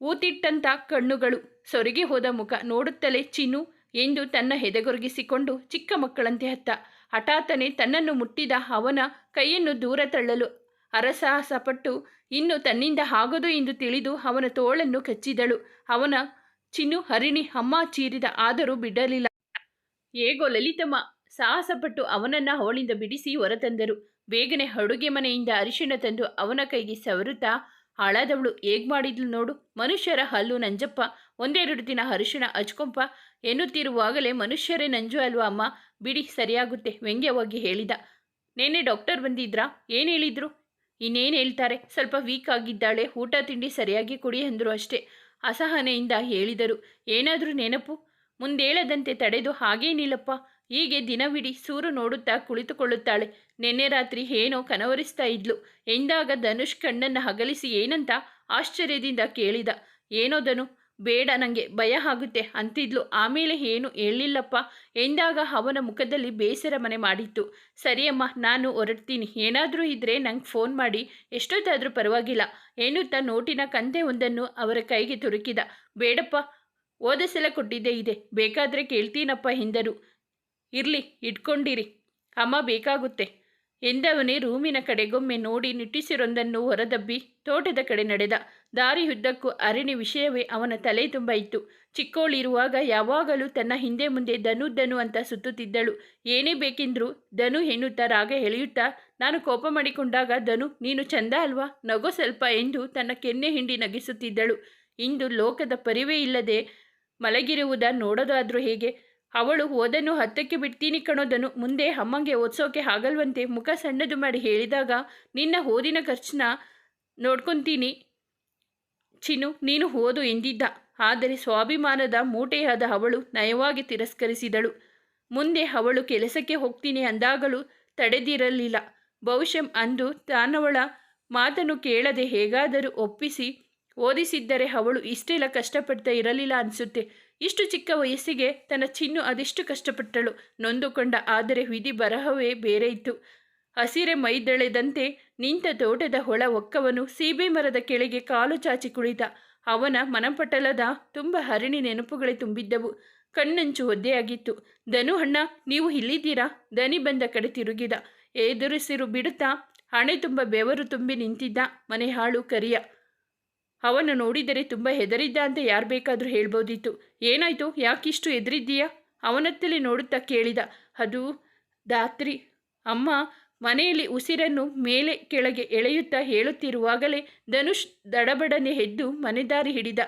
A: ಊತಿಟ್ಟಂತ ಕಣ್ಣುಗಳು, ಸೊರಗಿ ಹೋದ ಮುಖ ನೋಡುತ್ತಲೇ ಚಿನ್ನು ಎಂದು ತನ್ನ ಹೆದೆಗೊರಗಿಸಿಕೊಂಡು ಚಿಕ್ಕ ಮಕ್ಕಳಂತೆ ಹತ್ತ. ಹಠಾತ್ತನೆ ತನ್ನನ್ನು ಮುಟ್ಟಿದ ಅವನ ಕೈಯನ್ನು ದೂರ ತಳ್ಳಲು ಅರಸಾಹಸಪಟ್ಟು ಇನ್ನು ತನ್ನಿಂದ ಆಗದು ಎಂದು ತಿಳಿದು ಅವನ ತೋಳನ್ನು ಕಚ್ಚಿದಳು. ಅವನ ಚಿನ್ನು ಹರಿಣಿ ಅಮ್ಮ ಚೀರಿದ ಆದರೂ ಬಿಡಲಿಲ್ಲ. ಹೇಗೋ ಲಲಿತಮ್ಮ ಸಾಹಸಪಟ್ಟು ಅವನನ್ನು ಅವಳಿಂದ ಬಿಡಿಸಿ ಹೊರತಂದರು. ಬೇಗನೆ ಅಡುಗೆ ಮನೆಯಿಂದ ಅರಿಶಿಣ ತಂದು ಅವನ ಕೈಗೆ ಸವರುತ್ತಾ, ಹಾಳಾದವಳು, ಹೇಗ್ ಮಾಡಿದ್ಲು ನೋಡು. ಮನುಷ್ಯರ ಹಲ್ಲು ನಂಜಪ್ಪ. ಒಂದೆರಡು ದಿನ ಅರಿಶಿಣ ಅಜ್ಕೊಂಪ ಎನ್ನುತ್ತಿರುವಾಗಲೇ ಮನುಷ್ಯರೇ ನಂಜು ಅಲ್ವಾ ಅಮ್ಮ? ಬಿಡಿ, ಸರಿಯಾಗುತ್ತೆ, ವ್ಯಂಗ್ಯವಾಗಿ ಹೇಳಿದ. ನೇನೆ ಡಾಕ್ಟರ್ ಬಂದಿದ್ರಾ? ಏನು ಹೇಳಿದ್ರು? ಇನ್ನೇನು ಹೇಳ್ತಾರೆ? ಸ್ವಲ್ಪ ವೀಕ್ ಆಗಿದ್ದಾಳೆ, ಊಟ ತಿಂಡಿ ಸರಿಯಾಗಿ ಕುಡಿ ಅಂದರು ಅಷ್ಟೇ. ಅಸಹನೆಯಿಂದ ಹೇಳಿದರು. ಏನಾದರೂ ನೆನಪು? ಮುಂದೇಳದಂತೆ ತಡೆದು ಹಾಗೇನಿಲ್ಲಪ್ಪ. ಹೀಗೆ ದಿನವಿಡೀ ಸೂರು ನೋಡುತ್ತಾ ಕುಳಿತುಕೊಳ್ಳುತ್ತಾಳೆ. ನಿನ್ನೆ ರಾತ್ರಿ ಏನೋ ಕನವರಿಸ್ತಾ ಇದ್ಲು. ಎಂದಾಗ ಧನುಷ್ ಕಣ್ಣನ್ನು ಹಗಲಿಸಿ ಏನಂತ ಆಶ್ಚರ್ಯದಿಂದ ಕೇಳಿದ. ಏನೋ ಧನು ಬೇಡ ನನಗೆ ಭಯ ಆಗುತ್ತೆ. ಅಂತಿದ್ಲು. ಆಮೇಲೆ ಏನು ಹೇಳಿಲ್ಲಪ್ಪ ಎಂದಾಗ ಅವನ ಮುಖದಲ್ಲಿ ಬೇಸರ ಮನೆ ಮಾಡಿತ್ತು. ಸರಿಯಮ್ಮ, ನಾನು ಹೊರಡ್ತೀನಿ. ಏನಾದರೂ ಇದ್ದರೆ ನಂಗೆ ಫೋನ್ ಮಾಡಿ. ಎಷ್ಟೊತ್ತಾದರೂ ಪರವಾಗಿಲ್ಲ. ಏನುತ್ತಾ ನೋಟಿನ ಕಂತೆ ಒಂದನ್ನು ಅವರ ಕೈಗೆ ತುರುಕಿದ. ಬೇಡಪ್ಪ, ಹೋದ ಸಲ ಕೊಟ್ಟಿದ್ದೇ ಇದೆ. ಬೇಕಾದರೆ ಕೇಳ್ತೀನಪ್ಪ ಎಂದರು. ಇರಲಿ, ಇಟ್ಕೊಂಡಿರಿ. ಅಮ್ಮ ಬೇಕಾಗುತ್ತೆ. ಎಂದವನೇ ರೂಮಿನ ಕಡೆಗೊಮ್ಮೆ ನೋಡಿ ನಿಟ್ಟಿಸಿರೊಂದನ್ನು ಹೊರದಬ್ಬಿ ತೋಟದ ಕಡೆ ನಡೆದ ದಾರಿಯುದ್ದಕ್ಕೂ ಅರಣಿ ವಿಷಯವೇ ಅವನ ತಲೆ ತುಂಬ ಇತ್ತು. ಚಿಕ್ಕೋಳಿರುವಾಗ ಯಾವಾಗಲೂ ತನ್ನ ಹಿಂದೆ ಮುಂದೆ ಧನು ಧನು ಅಂತ ಸುತ್ತುತ್ತಿದ್ದಳು. ಏನೇ ಬೇಕೆಂದ್ರೂ ಧನು ಎನ್ನುತ್ತಾ ರಾಗ ಎಳೆಯುತ್ತಾ, ನಾನು ಕೋಪ ಮಾಡಿಕೊಂಡಾಗ ಧನು, ನೀನು ಚಂದ ಅಲ್ವಾ? ನಗೋ ಸ್ವಲ್ಪ ಎಂದು ತನ್ನ ಕೆನ್ನೆ ಹಿಂಡಿ ನಗಿಸುತ್ತಿದ್ದಳು. ಇಂದು ಲೋಕದ ಪರಿವೇ ಇಲ್ಲದೆ ಮಲಗಿರುವುದ ನೋಡೋದಾದ್ರೂ ಹೇಗೆ? ಅವಳು ಓದನ್ನು ಹತ್ತಕ್ಕೆ ಬಿಡ್ತೀನಿ ಕಣೋದನು. ಮುಂದೆ ಅಮ್ಮಂಗೆ ಓದ್ಸೋಕೆ ಆಗಲ್ವಂತೆ ಮುಖ ಸಣ್ಣದು ಮಾಡಿ ಹೇಳಿದಾಗ, ನಿನ್ನ ಓದಿನ ಖರ್ಚನ್ನ ನೋಡ್ಕೊತೀನಿ ಚಿನ್ನು, ನೀನು ಓದು ಎಂದಿದ್ದ. ಆದರೆ ಸ್ವಾಭಿಮಾನದ ಮೂಟೆಯಾದ ಅವಳು ನಯವಾಗಿ ತಿರಸ್ಕರಿಸಿದಳು. ಮುಂದೆ ಅವಳು ಕೆಲಸಕ್ಕೆ ಹೋಗ್ತೀನಿ ಅಂದಾಗಲೂ ತಡೆದಿರಲಿಲ್ಲ. ಬಹುಶಃ ಅಂದು ತಾನವಳ ಮಾತನ್ನು ಕೇಳದೆ ಹೇಗಾದರೂ ಒಪ್ಪಿಸಿ ಓದಿಸಿದ್ದರೆ ಅವಳು ಇಷ್ಟೆಲ್ಲ ಕಷ್ಟಪಡ್ತಾ ಇರಲಿಲ್ಲ ಅನಿಸುತ್ತೆ. ಇಷ್ಟು ಚಿಕ್ಕ ವಯಸ್ಸಿಗೆ ತನ್ನ ಚಿನ್ನು ಅದೆಷ್ಟು ಕಷ್ಟಪಟ್ಟಳು. ನೊಂದುಕೊಂಡ ಆದರೆ ವಿಧಿ ಬರಹವೇ ಬೇರೆ ಇತ್ತು. ಹಸಿರೆ ಮೈದಳೆದಂತೆ ನಿಂತ ತೋಟದ ಹೊಳ ಒಕ್ಕವನು ಸೀಬೆ ಮರದ ಕೆಳಗೆ ಕಾಲು ಚಾಚಿ ಕುಳಿತ. ಅವನ ಮನಪಟಲದ ತುಂಬ ಹರಿಣಿ ನೆನಪುಗಳೇ ತುಂಬಿದ್ದವು. ಕಣ್ಣಂಚು ಒದ್ದೆಯಾಗಿತ್ತು. ದನು ಅಣ್ಣ, ನೀವು ಇಲ್ಲಿದ್ದೀರಾ ದನಿ ಬಂದ ಕಡೆ ತಿರುಗಿದ. ಎದುರಿಸಿರು ಬಿಡುತ್ತಾ? ಹಣೆ ತುಂಬ ಬೆವರು ತುಂಬಿ ನಿಂತಿದ್ದ ಮನೆ ಹಾಳು ಕರಿಯ. ಅವನು ನೋಡಿದರೆ ತುಂಬ ಹೆದರಿದ್ದ ಅಂತ ಯಾರು ಬೇಕಾದರೂ ಹೇಳ್ಬೋದಿತ್ತು. ಏನಾಯಿತು? ಯಾಕಿಷ್ಟು ಹೆದರಿದ್ದೀಯಾ? ಅವನತ್ತಲೇ ನೋಡುತ್ತಾ ಕೇಳಿದ. ಅದು ದಾತ್ರಿ ಅಮ್ಮ, ಮನೆಯಲ್ಲಿ ಉಸಿರನ್ನು ಮೇಲೆ ಕೆಳಗೆ ಎಳೆಯುತ್ತಾ ಹೇಳುತ್ತಿರುವಾಗಲೇ ಧನುಷ್ ದಡಬಡನೆ ಎದ್ದು ಮನೆದಾರಿ ಹಿಡಿದ.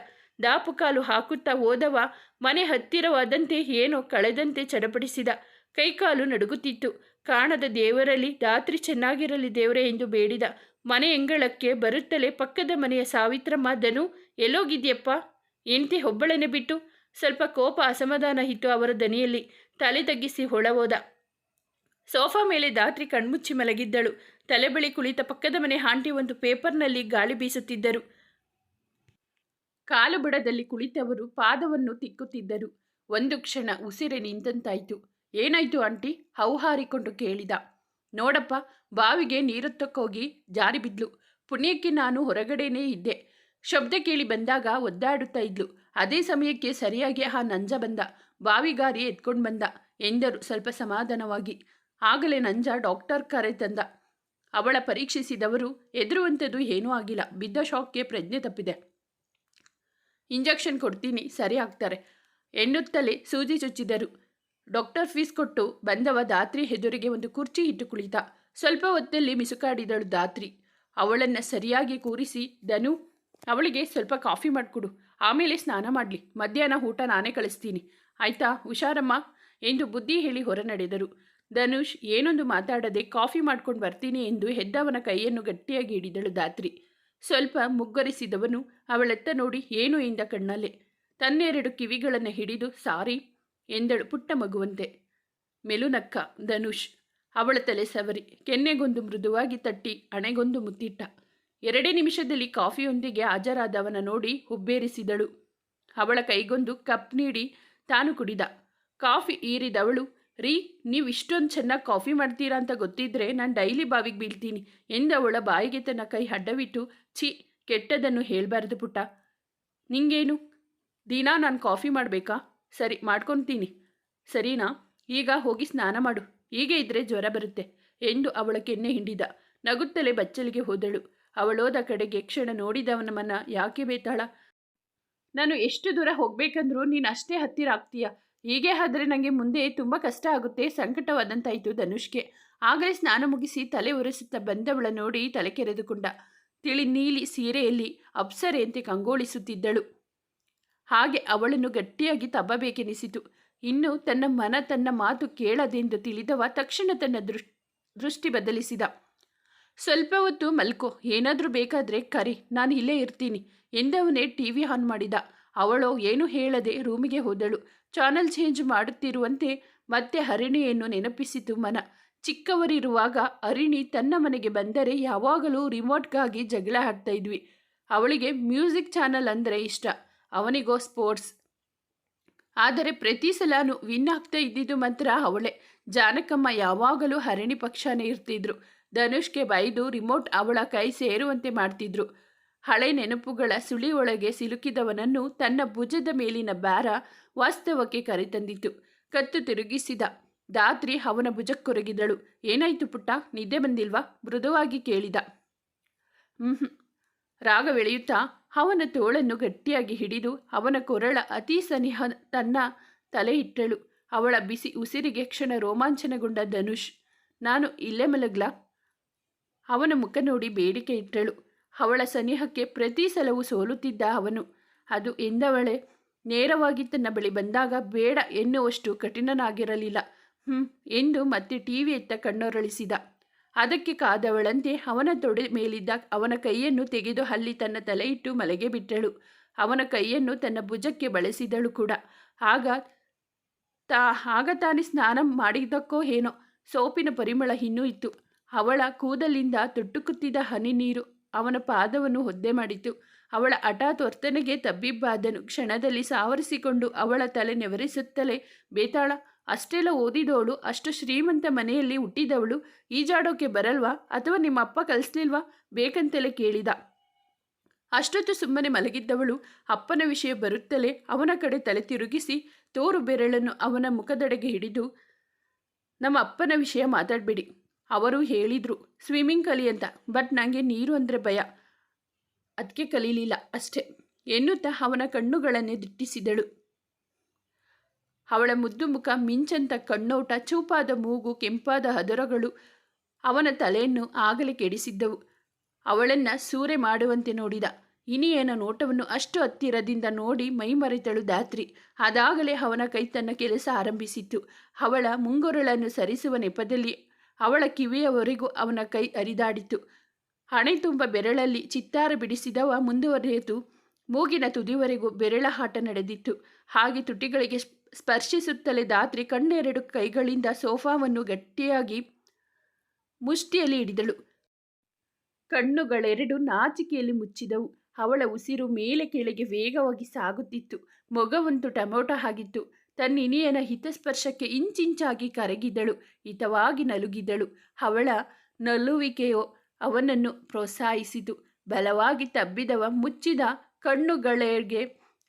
A: ದಾಪುಕಾಲು ಹಾಕುತ್ತಾ ಹೋದವ ಮನೆ ಹತ್ತಿರವಾದಂತೆ ಏನೋ ಕಳೆದಂತೆ ಚಡಪಡಿಸಿದ. ಕೈಕಾಲು ನಡುಗುತ್ತಿತ್ತು. ಕಾಣದ ದೇವರಲ್ಲಿ, ರಾತ್ರಿ ಚೆನ್ನಾಗಿರಲಿ ದೇವರೇ ಎಂದು ಬೇಡಿದ ಮನೆ ಎಂಗಳಕ್ಕೆ ಬರುತ್ತಲೇ ಪಕ್ಕದ ಮನೆಯ ಸಾವಿತ್ರಮ್ಮ, ಧನು, ಎಲ್ಲೋಗಿದ್ಯಪ್ಪ? ಎಂಟಿ ಹೊಬ್ಬಳನೆ ಬಿಟ್ಟು? ಸ್ವಲ್ಪ ಕೋಪ ಅಸಮಾಧಾನ ಇತ್ತು ಅವರ ದನಿಯಲ್ಲಿ. ತಲೆ ತಗ್ಗಿಸಿ ಹೊಳಹೋದ ಸೋಫಾ ಮೇಲೆ ದಾತ್ರಿ ಕಣ್ಮುಚ್ಚಿ ಮಲಗಿದ್ದಳು. ತಲೆ ಬಳಿ ಕುಳಿತ ಪಕ್ಕದ ಮನೆ ಆಂಟಿ ಒಂದು ಪೇಪರ್ನಲ್ಲಿ ಗಾಳಿ ಬೀಸುತ್ತಿದ್ದರು. ಕಾಲು ಬುಡದಲ್ಲಿ ಕುಳಿತವರು ಪಾದವನ್ನು ತಿಕ್ಕುತ್ತಿದ್ದರು. ಒಂದು ಕ್ಷಣ ಉಸಿರೆ ನಿಂತಂತಾಯಿತು. ಏನಾಯ್ತು ಆಂಟಿ? ಹೌಹಾರಿಕೊಂಡು ಕೇಳಿದ. ನೋಡಪ್ಪ, ಬಾವಿಗೆ ನೀರತ್ತಕ್ಕೋಗಿ ಜಾರಿ ಬಿದ್ಲು. ಪುಣ್ಯಕ್ಕೆ ನಾನು ಹೊರಗಡೆನೇ ಇದ್ದೆ. ಶಬ್ದ ಕೇಳಿ ಬಂದಾಗ ಒದ್ದಾಡುತ್ತಾ ಇದ್ಲು. ಅದೇ ಸಮಯಕ್ಕೆ ಸರಿಯಾಗಿ ಆ ನಂಜ ಬಂದ. ಬಾವಿಗಾರಿ ಎತ್ಕೊಂಡು ಬಂದ. ಎಂದರು ಸ್ವಲ್ಪ ಸಮಾಧಾನವಾಗಿ. ಆಗಲೇ ನಂಜ ಡಾಕ್ಟರ್ ಕರೆ ತಂದ. ಅವಳ ಪರೀಕ್ಷಿಸಿದವರು ಎದುರುವಂಥದ್ದು ಏನೂ ಆಗಿಲ್ಲ. ಬಿದ್ದ ಶಾಕ್ಗೆ ಪ್ರಜ್ಞೆ ತಪ್ಪಿದೆ. ಇಂಜೆಕ್ಷನ್ ಕೊಡ್ತೀನಿ, ಸರಿ ಆಗ್ತಾರೆ. ಎನ್ನುತ್ತಲೇ ಸೂಜಿ ಚುಚ್ಚಿದರು. ಡಾಕ್ಟರ್ ಫೀಸ್ ಕೊಟ್ಟು ಬಂದವ ದಾತ್ರಿ ಹೆದುರಿಗೆ ಒಂದು ಕುರ್ಚಿ ಇಟ್ಟು ಕುಳಿತ. ಸ್ವಲ್ಪ ಹೊತ್ತಲ್ಲಿ ಮಿಸುಕಾಡಿದಳು ದಾತ್ರಿ ಅವಳನ್ನು ಸರಿಯಾಗಿ ಕೂರಿಸಿ, ಧನು, ಅವಳಿಗೆ ಸ್ವಲ್ಪ ಕಾಫಿ ಮಾಡಿಕೊಡು. ಆಮೇಲೆ ಸ್ನಾನ ಮಾಡಲಿ. ಮಧ್ಯಾಹ್ನ ಊಟ ನಾನೇ ಕಳಿಸ್ತೀನಿ. ಆಯ್ತಾ? ಹುಷಾರಮ್ಮ? ಎಂದು ಬುದ್ಧಿ ಹೇಳಿ ಹೊರ ನಡೆದರು ಧನುಷ್, ಏನೊಂದು ಮಾತಾಡದೆ ಕಾಫಿ ಮಾಡ್ಕೊಂಡು ಬರ್ತೀನಿ ಎಂದು ಹೆದ್ದವನ ಕೈಯನ್ನು ಗಟ್ಟಿಯಾಗಿ ಹಿಡಿದಳು ದಾತ್ರಿ ಸ್ವಲ್ಪ ಮುಗ್ಗರಿಸಿದವನು ಅವಳೆತ್ತ ನೋಡಿ ಏನು ಎಂದ ಕಣ್ಣಲ್ಲೇ. ತನ್ನೆರಡು ಕಿವಿಗಳನ್ನು ಹಿಡಿದು, ಸಾರಿ ಎಂದಳು ಪುಟ್ಟ ಮಗುವಂತೆ. ಮೆಲುನಕ್ಕ, ಧನುಷ್, ಅವಳ ತಲೆ ಸವರಿ, ಕೆನ್ನೆಗೊಂದು ಮೃದುವಾಗಿ ತಟ್ಟಿ ಹಣೆಗೊಂದು ಮುತ್ತಿಟ್ಟ. ಎರಡೇ ನಿಮಿಷದಲ್ಲಿ ಕಾಫಿಯೊಂದಿಗೆ ಹಾಜರಾದವನ ನೋಡಿ ಹುಬ್ಬೇರಿಸಿದಳು. ಅವಳ ಕೈಗೊಂದು ಕಪ್ ನೀಡಿ ತಾನು ಕುಡಿದ. ಕಾಫಿ ಈರಿದವಳು, ರೀ, ನೀವು ಇಷ್ಟೊಂದು ಚೆನ್ನಾಗಿ ಕಾಫಿ ಮಾಡ್ತೀರಾ ಅಂತ ಗೊತ್ತಿದ್ರೆ ನಾನು ಡೈಲಿ ಬಾವಿಗೆ ಬೀಳ್ತೀನಿ ಎಂದವಳ ಬಾಯಿಗೆ ತನ್ನ ಕೈ ಅಡ್ಡವಿಟ್ಟು, ಛಿ ಕೆಟ್ಟದನ್ನು ಹೇಳಬಾರ್ದು ಪುಟ್ಟ. ನಿಂಗೇನು? ದಿನಾ ನಾನು ಕಾಫಿ ಮಾಡಬೇಕಾ? ಸರಿ, ಮಾಡ್ಕೊತೀನಿ. ಸರಿನಾ, ಈಗ ಹೋಗಿ ಸ್ನಾನ ಮಾಡು. ಹೀಗೆ ಇದ್ರೆ ಜ್ವರ ಬರುತ್ತೆ ಎಂದು ಅವಳ ಕೆನ್ನೆ ಹಿಂಡಿದ. ನಗುತ್ತಲೇ ಬಚ್ಚಲಿಗೆ ಹೋದಳು. ಅವಳೋದ ಕಡೆಗೆ ಕ್ಷಣ ನೋಡಿದವನ ಮನ ಯಾಕೆ ಬೇತಾಳ? ನಾನು ಎಷ್ಟು ದೂರ ಹೋಗ್ಬೇಕಂದ್ರೂ ನೀನು ಅಷ್ಟೇ ಹತ್ತಿರ ಆಗ್ತೀಯ. ಹೀಗೆ ಆದರೆ ನನಗೆ ಮುಂದೆ ತುಂಬ ಕಷ್ಟ ಆಗುತ್ತೆ, ಸಂಕಟವಾದಂತಾಯಿತು ಧನುಷ್ಗೆ. ಆಗಲೇ ಸ್ನಾನ ಮುಗಿಸಿ ತಲೆ ಒರೆಸುತ್ತಾ ಬಂದವಳ ನೋಡಿ ತಲೆ ಕೆರೆದುಕೊಂಡ. ತಿಳಿ ನೀಲಿ ಸೀರೆಯಲ್ಲಿ ಅಪ್ಸರೆಯಂತೆ ಕಂಗೊಳಿಸುತ್ತಿದ್ದಳು. ಹಾಗೆ ಅವಳನ್ನು ಗಟ್ಟಿಯಾಗಿ ತಬ್ಬಬೇಕೆನಿಸಿತು. ಇನ್ನು ತನ್ನ ಮನ ತನ್ನ ಮಾತು ಕೇಳದೆಂದು ತಿಳಿದವ ತಕ್ಷಣ ತನ್ನ ದೃಷ್, ದೃಷ್ಟಿ ಬದಲಿಸಿದ. ಸ್ವಲ್ಪ ಹೊತ್ತು ಮಲ್ಕೋ, ಏನಾದರೂ ಬೇಕಾದರೆ ಕರಿ, ನಾನು ಇಲ್ಲೇ ಇರ್ತೀನಿ, ಎಂದವನೇ ಟಿ ವಿ ಆನ್ ಮಾಡಿದ. ಅವಳು ಏನು ಹೇಳದೆ ರೂಮಿಗೆ ಹೋದಳು. ಚಾನಲ್ ಚೇಂಜ್ ಮಾಡುತ್ತಿರುವಂತೆ ಮತ್ತೆ ಹರಿಣಿಯನ್ನು ನೆನಪಿಸಿತು ಮನ. ಚಿಕ್ಕವರಿರುವಾಗ ಹರಿಣಿ ತನ್ನ ಮನೆಗೆ ಬಂದರೆ ಯಾವಾಗಲೂ ರಿಮೋಟ್ಗಾಗಿ ಜಗಳ ಆಡ್ತಾ ಇದ್ವಿ. ಅವಳಿಗೆ ಮ್ಯೂಸಿಕ್ ಚಾನಲ್ ಅಂದರೆ ಇಷ್ಟ. ಅವನಿಗೋ ಸ್ಪೋರ್ಟ್ಸ್. ಆದರೆ ಪ್ರತಿ ಸಲನೂ ವಿನ್ ಆಗ್ತಾ ಇದ್ದಿದ್ದು ಮಾತ್ರ ಅವಳೆ. ಜಾನಕಮ್ಮ ಯಾವಾಗಲೂ ಹರಣಿ ಪಕ್ಷನೇ ಇರ್ತಿದ್ರು. ಧನುಷ್ಗೆ ಬೈದು ರಿಮೋಟ್ ಅವಳ ಕೈ ಸೇರುವಂತೆ ಮಾಡ್ತಿದ್ರು. ಹಳೆ ನೆನಪುಗಳ ಸುಳಿಯೊಳಗೆ ಸಿಲುಕಿದವನನ್ನು ತನ್ನ ಭುಜದ ಮೇಲಿನ ಭಾರ ವಾಸ್ತವಕ್ಕೆ ಕರೆತಂದಿತು ಕತ್ತು ತಿರುಗಿಸಿದ ದಾತ್ರಿ ಅವನ ಭುಜಕ್ಕೊರಗಿದಳು. ಏನಾಯ್ತು ಪುಟ್ಟ, ನಿದ್ದೆ ಬಂದಿಲ್ವಾ? ಮೃದುವಾಗಿ ಕೇಳಿದ. ಹ್ಮ್ ರಾಗವೆಳೆಯುತ್ತಾ ಅವನ ತೋಳನ್ನು ಗಟ್ಟಿಯಾಗಿ ಹಿಡಿದು ಅವನ ಕೊರಳ ಅತಿ ಸನಿಹ ತನ್ನ ತಲೆ ಇಟ್ಟಳು ಅವಳ ಬಿಸಿ ಉಸಿರಿಗೆ ಕ್ಷಣ ರೋಮಾಂಚನಗೊಂಡ ಧನುಷ್, ನಾನು ಇಲ್ಲೇ ಮಲಗ್ಲ? ಅವನ ಮುಖ ನೋಡಿ ಬೇಡಿಕೆ ಇಟ್ಟಳು. ಅವಳ ಸನಿಹಕ್ಕೆ ಪ್ರತಿ ಸಲವೂ ಸೋಲುತ್ತಿದ್ದ ಅವನು, ಅದು ಎಂದವಳೆ? ನೇರವಾಗಿ ತನ್ನ ಬಳಿ ಬಂದಾಗ ಬೇಡ ಎನ್ನುವಷ್ಟು ಕಠಿಣನಾಗಿರಲಿಲ್ಲ. ಹ್ಞೂ ಎಂದು ಮತ್ತೆ ಟಿವಿ ಎತ್ತ ಕಣ್ಣೊರಳಿಸಿದ. ಅದಕ್ಕೆ ಕಾದವಳಂತೆ ಅವನ ತೊಡೆ ಮೇಲಿದ್ದ ಅವನ ಕೈಯನ್ನು ತೆಗೆದು ಅಲ್ಲಿ ತನ್ನ ತಲೆಯಿಟ್ಟು ಮಲಗೆ ಬಿಟ್ಟಳು. ಅವನ ಕೈಯನ್ನು ತನ್ನ ಭುಜಕ್ಕೆ ಬಳಸಿದಳು ಕೂಡ. ಆಗ ತಾ, ಆಗ ತಾನೇ ಸ್ನಾನ ಮಾಡಿದ್ದಕ್ಕೋ ಏನೋ? ಸೋಪಿನ ಪರಿಮಳ ಇನ್ನೂ ಇತ್ತು. ಅವಳ ಕೂದಲಿಂದ ತುಟ್ಟುಕುತ್ತಿದ್ದ ಹನಿ ನೀರು ಅವನ ಪಾದವನ್ನು ಒದ್ದೆ ಮಾಡಿತು. ಅವಳ ಹಠಾತ್ ವರ್ತನೆಗೆ ತಬ್ಬಿಬ್ಬಾದನು. ಕ್ಷಣದಲ್ಲಿ ಸಾವರಿಸಿಕೊಂಡು ಅವಳ ತಲೆ ನೆವರಿಸುತ್ತಲೇ, ಬೇತಾಳ ಅಷ್ಟೆಲ್ಲ ಓದಿದವಳು, ಅಷ್ಟು ಶ್ರೀಮಂತ ಮನೆಯಲ್ಲಿ ಹುಟ್ಟಿದವಳು, ಈಜಾಡೋಕೆ ಬರಲ್ವಾ? ಅಥವಾ ನಿಮ್ಮ ಅಪ್ಪ ಕಲಿಸ್ಲಿಲ್ವಾ? ಬೇಕಂತಲೇ ಕೇಳಿದ. ಅಷ್ಟೊತ್ತು ಸುಮ್ಮನೆ ಮಲಗಿದ್ದವಳು, ಅಪ್ಪನ ವಿಷಯ ಬರುತ್ತಲೇ ಅವನ ಕಡೆ ತಲೆ ತಿರುಗಿಸಿ, ತೋರು ಬೆರಳನ್ನು ಅವನ ಮುಖದೆಡೆಗೆ ಹಿಡಿದು, ನಮ್ಮ ಅಪ್ಪನ ವಿಷಯ ಮಾತಾಡಬೇಡಿ, ಅವರು ಹೇಳಿದರು. ಸ್ವಿಮ್ಮಿಂಗ್ ಕಲಿ ಅಂತ, ಬಟ್ ನನಗೆ ನೀರು ಅಂದರೆ ಭಯ. ಅದಕ್ಕೆ ಕಲೀಲಿಲ್ಲ ಅಷ್ಟೇ, ಎನ್ನುತ್ತಾ ಅವನ ಕಣ್ಣುಗಳನ್ನೇ ದಿಟ್ಟಿಸಿದಳು. ಅವಳ ಮುದ್ದು ಮುಖ ಮಿಂಚಂತ ಕಣ್ಣೋಟ, ಚೂಪಾದ ಮೂಗು, ಕೆಂಪಾದ ಹದರಗಳು ಅವನ ತಲೆಯನ್ನು ಆಗಲೇ ಕೆಡಿಸಿದ್ದವು. ಅವಳನ್ನು ಸೂರೆ ಮಾಡುವಂತೆ ನೋಡಿದ. ಇನಿಯನ ನೋಟವನ್ನು ಅಷ್ಟು ಹತ್ತಿರದಿಂದ ನೋಡಿ ಮೈಮರೆತಳು ದಾತ್ರಿ ಅದಾಗಲೇ ಅವನ ಕೈ ತನ್ನ ಕೆಲಸ ಆರಂಭಿಸಿತ್ತು. ಅವಳ ಮುಂಗೊರಳನ್ನು ಸರಿಸುವ ನೆಪದಲ್ಲಿ ಅವಳ ಕಿವಿಯವರೆಗೂ ಅವನ ಕೈ ಅರಿದಾಡಿತು ಹಣೆ ತುಂಬ ಬೆರಳಲ್ಲಿ ಚಿತ್ತಾರ ಬಿಡಿಸಿದವ ಮುಂದುವರೆಯಿತು ಮೂಗಿನ ತುದಿವರೆಗೂ ಬೆರಳ ಆಟ ನಡೆದಿತ್ತು. ಹಾಗೆ ತುಟಿಗಳಿಗೆ ಸ್ಪರ್ಶಿಸುತ್ತಲೇ ದಾತ್ರಿ ಕಣ್ಣೆರಡು ಕೈಗಳಿಂದ ಸೋಫಾವನ್ನು ಗಟ್ಟಿಯಾಗಿ ಮುಷ್ಟಿಯಲ್ಲಿ ಹಿಡಿದಳು. ಕಣ್ಣುಗಳೆರಡು ನಾಚಿಕೆಯಲ್ಲಿ ಮುಚ್ಚಿದವು. ಅವಳ ಉಸಿರು ಮೇಲೆ ಕೆಳಗೆ ವೇಗವಾಗಿ ಸಾಗುತ್ತಿತ್ತು. ಮೊಗವಂತೂ ಟೊಮೊಟೊ ಆಗಿತ್ತು. ತನ್ನಿನಿಯನ ಹಿತಸ್ಪರ್ಶಕ್ಕೆ ಇಂಚಿಂಚಾಗಿ ಕರಗಿದಳು. ಹಿತವಾಗಿ ನಲುಗಿದಳು. ಅವಳ ನಲುವಿಕೆಯೋ ಅವನನ್ನು ಪ್ರೋತ್ಸಾಹಿಸಿತು. ಬಲವಾಗಿ ತಬ್ಬಿದವ ಮುಚ್ಚಿದ ಕಣ್ಣುಗಳಿಗೆ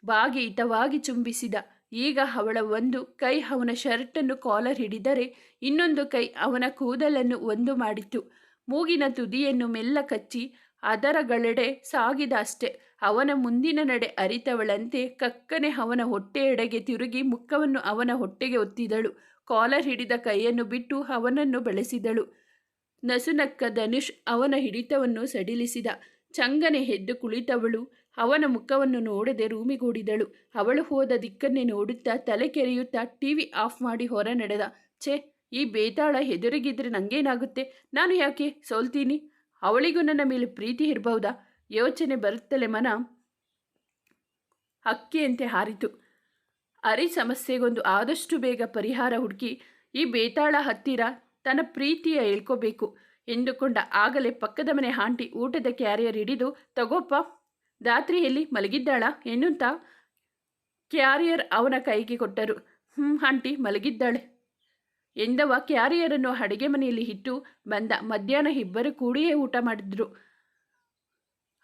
A: ಬಾಗಿ ಹಿತವಾಗಿ ಚುಂಬಿಸಿದ. ಈಗ ಅವಳ ಒಂದು ಕೈ ಅವನ ಶರ್ಟನ್ನು ಕಾಲರ್ ಹಿಡಿದರೆ ಇನ್ನೊಂದು ಕೈ ಅವನ ಕೂದಲನ್ನು ಒಂದು ಮಾಡಿತು. ಮೂಗಿನ ತುದಿಯನ್ನು ಮೆಲ್ಲ ಕಚ್ಚಿ ಅದರಗಳೆಡೆ ಸಾಗಿದ ಅಷ್ಟೆ. ಅವನ ಮುಂದಿನ ನಡೆ ಅರಿತವಳಂತೆ ಕಕ್ಕನೆ ಅವನ ಹೊಟ್ಟೆಯೆಡೆಗೆ ತಿರುಗಿ ಮುಖವನ್ನು ಅವನ ಹೊಟ್ಟೆಗೆ ಒತ್ತಿದಳು. ಕಾಲರ್ ಹಿಡಿದ ಕೈಯನ್ನು ಬಿಟ್ಟು ಅವನನ್ನು ಬಳಸಿದಳು. ನಸುನಕ್ಕ ಧನುಷ್ ಅವನ ಹಿಡಿತವನ್ನು ಸಡಿಲಿಸಿದ. ಚಂಗನೆ ಎದ್ದು ಕುಳಿತವಳು. ಅವನ ಮುಖವನ್ನು ನೋಡದೆ ರೂಮಿಗೂಡಿದಳು. ಅವಳು ಹೋದ ದಿಕ್ಕನ್ನೇ ನೋಡುತ್ತಾ ತಲೆ ಕೆರೆಯುತ್ತಾ ಟಿವಿ ಆಫ್ ಮಾಡಿ ಹೊರ ನಡೆದ. ಛೇ, ಈ ಬೇತಾಳ ಹೆದರಿಗಿದ್ರೆ ನಂಗೇನಾಗುತ್ತೆ? ನಾನು ಯಾಕೆ ಸೋಲ್ತೀನಿ? ಅವಳಿಗೂ ನನ್ನ ಮೇಲೆ ಪ್ರೀತಿ ಇರಬಹುದಾ? ಯೋಚನೆ ಬರುತ್ತಲೇ ಮನ ಅಕ್ಕಿಯಂತೆ ಹಾರಿತು. ಅರಿ ಸಮಸ್ಯೆಗೊಂದು ಆದಷ್ಟು ಬೇಗ ಪರಿಹಾರ ಹುಡುಕಿ, ಈ ಬೇತಾಳ ಹತ್ತಿರ ತನ್ನ ಪ್ರೀತಿಯ ಹೇಳ್ಕೋಬೇಕು ಎಂದುಕೊಂಡ. ಆಗಲೇ ಪಕ್ಕದ ಮನೆ ಆಂಟಿ ಊಟದ ಕ್ಯಾರಿಯರ್ ಹಿಡಿದು ತಗೋಪ್ಪ ದಾತ್ರಿಯಲ್ಲಿ ಮಲಗಿದ್ದಾಳ ಎನ್ನುತ್ತಾ ಕ್ಯಾರಿಯರ್ ಅವನ ಕೈಗೆ ಕೊಟ್ಟರು. ಹ್ಞೂ ಆಂಟಿ, ಮಲಗಿದ್ದಾಳೆ. ಎಂದವ ಕ್ಯಾರಿಯರನ್ನು ಅಡುಗೆ ಮನೆಯಲ್ಲಿ ಇಟ್ಟು ಬಂದ ಮಧ್ಯಾಹ್ನ ಇಬ್ಬರು ಕೂಡಿಯೇ ಊಟ ಮಾಡಿದ್ರು.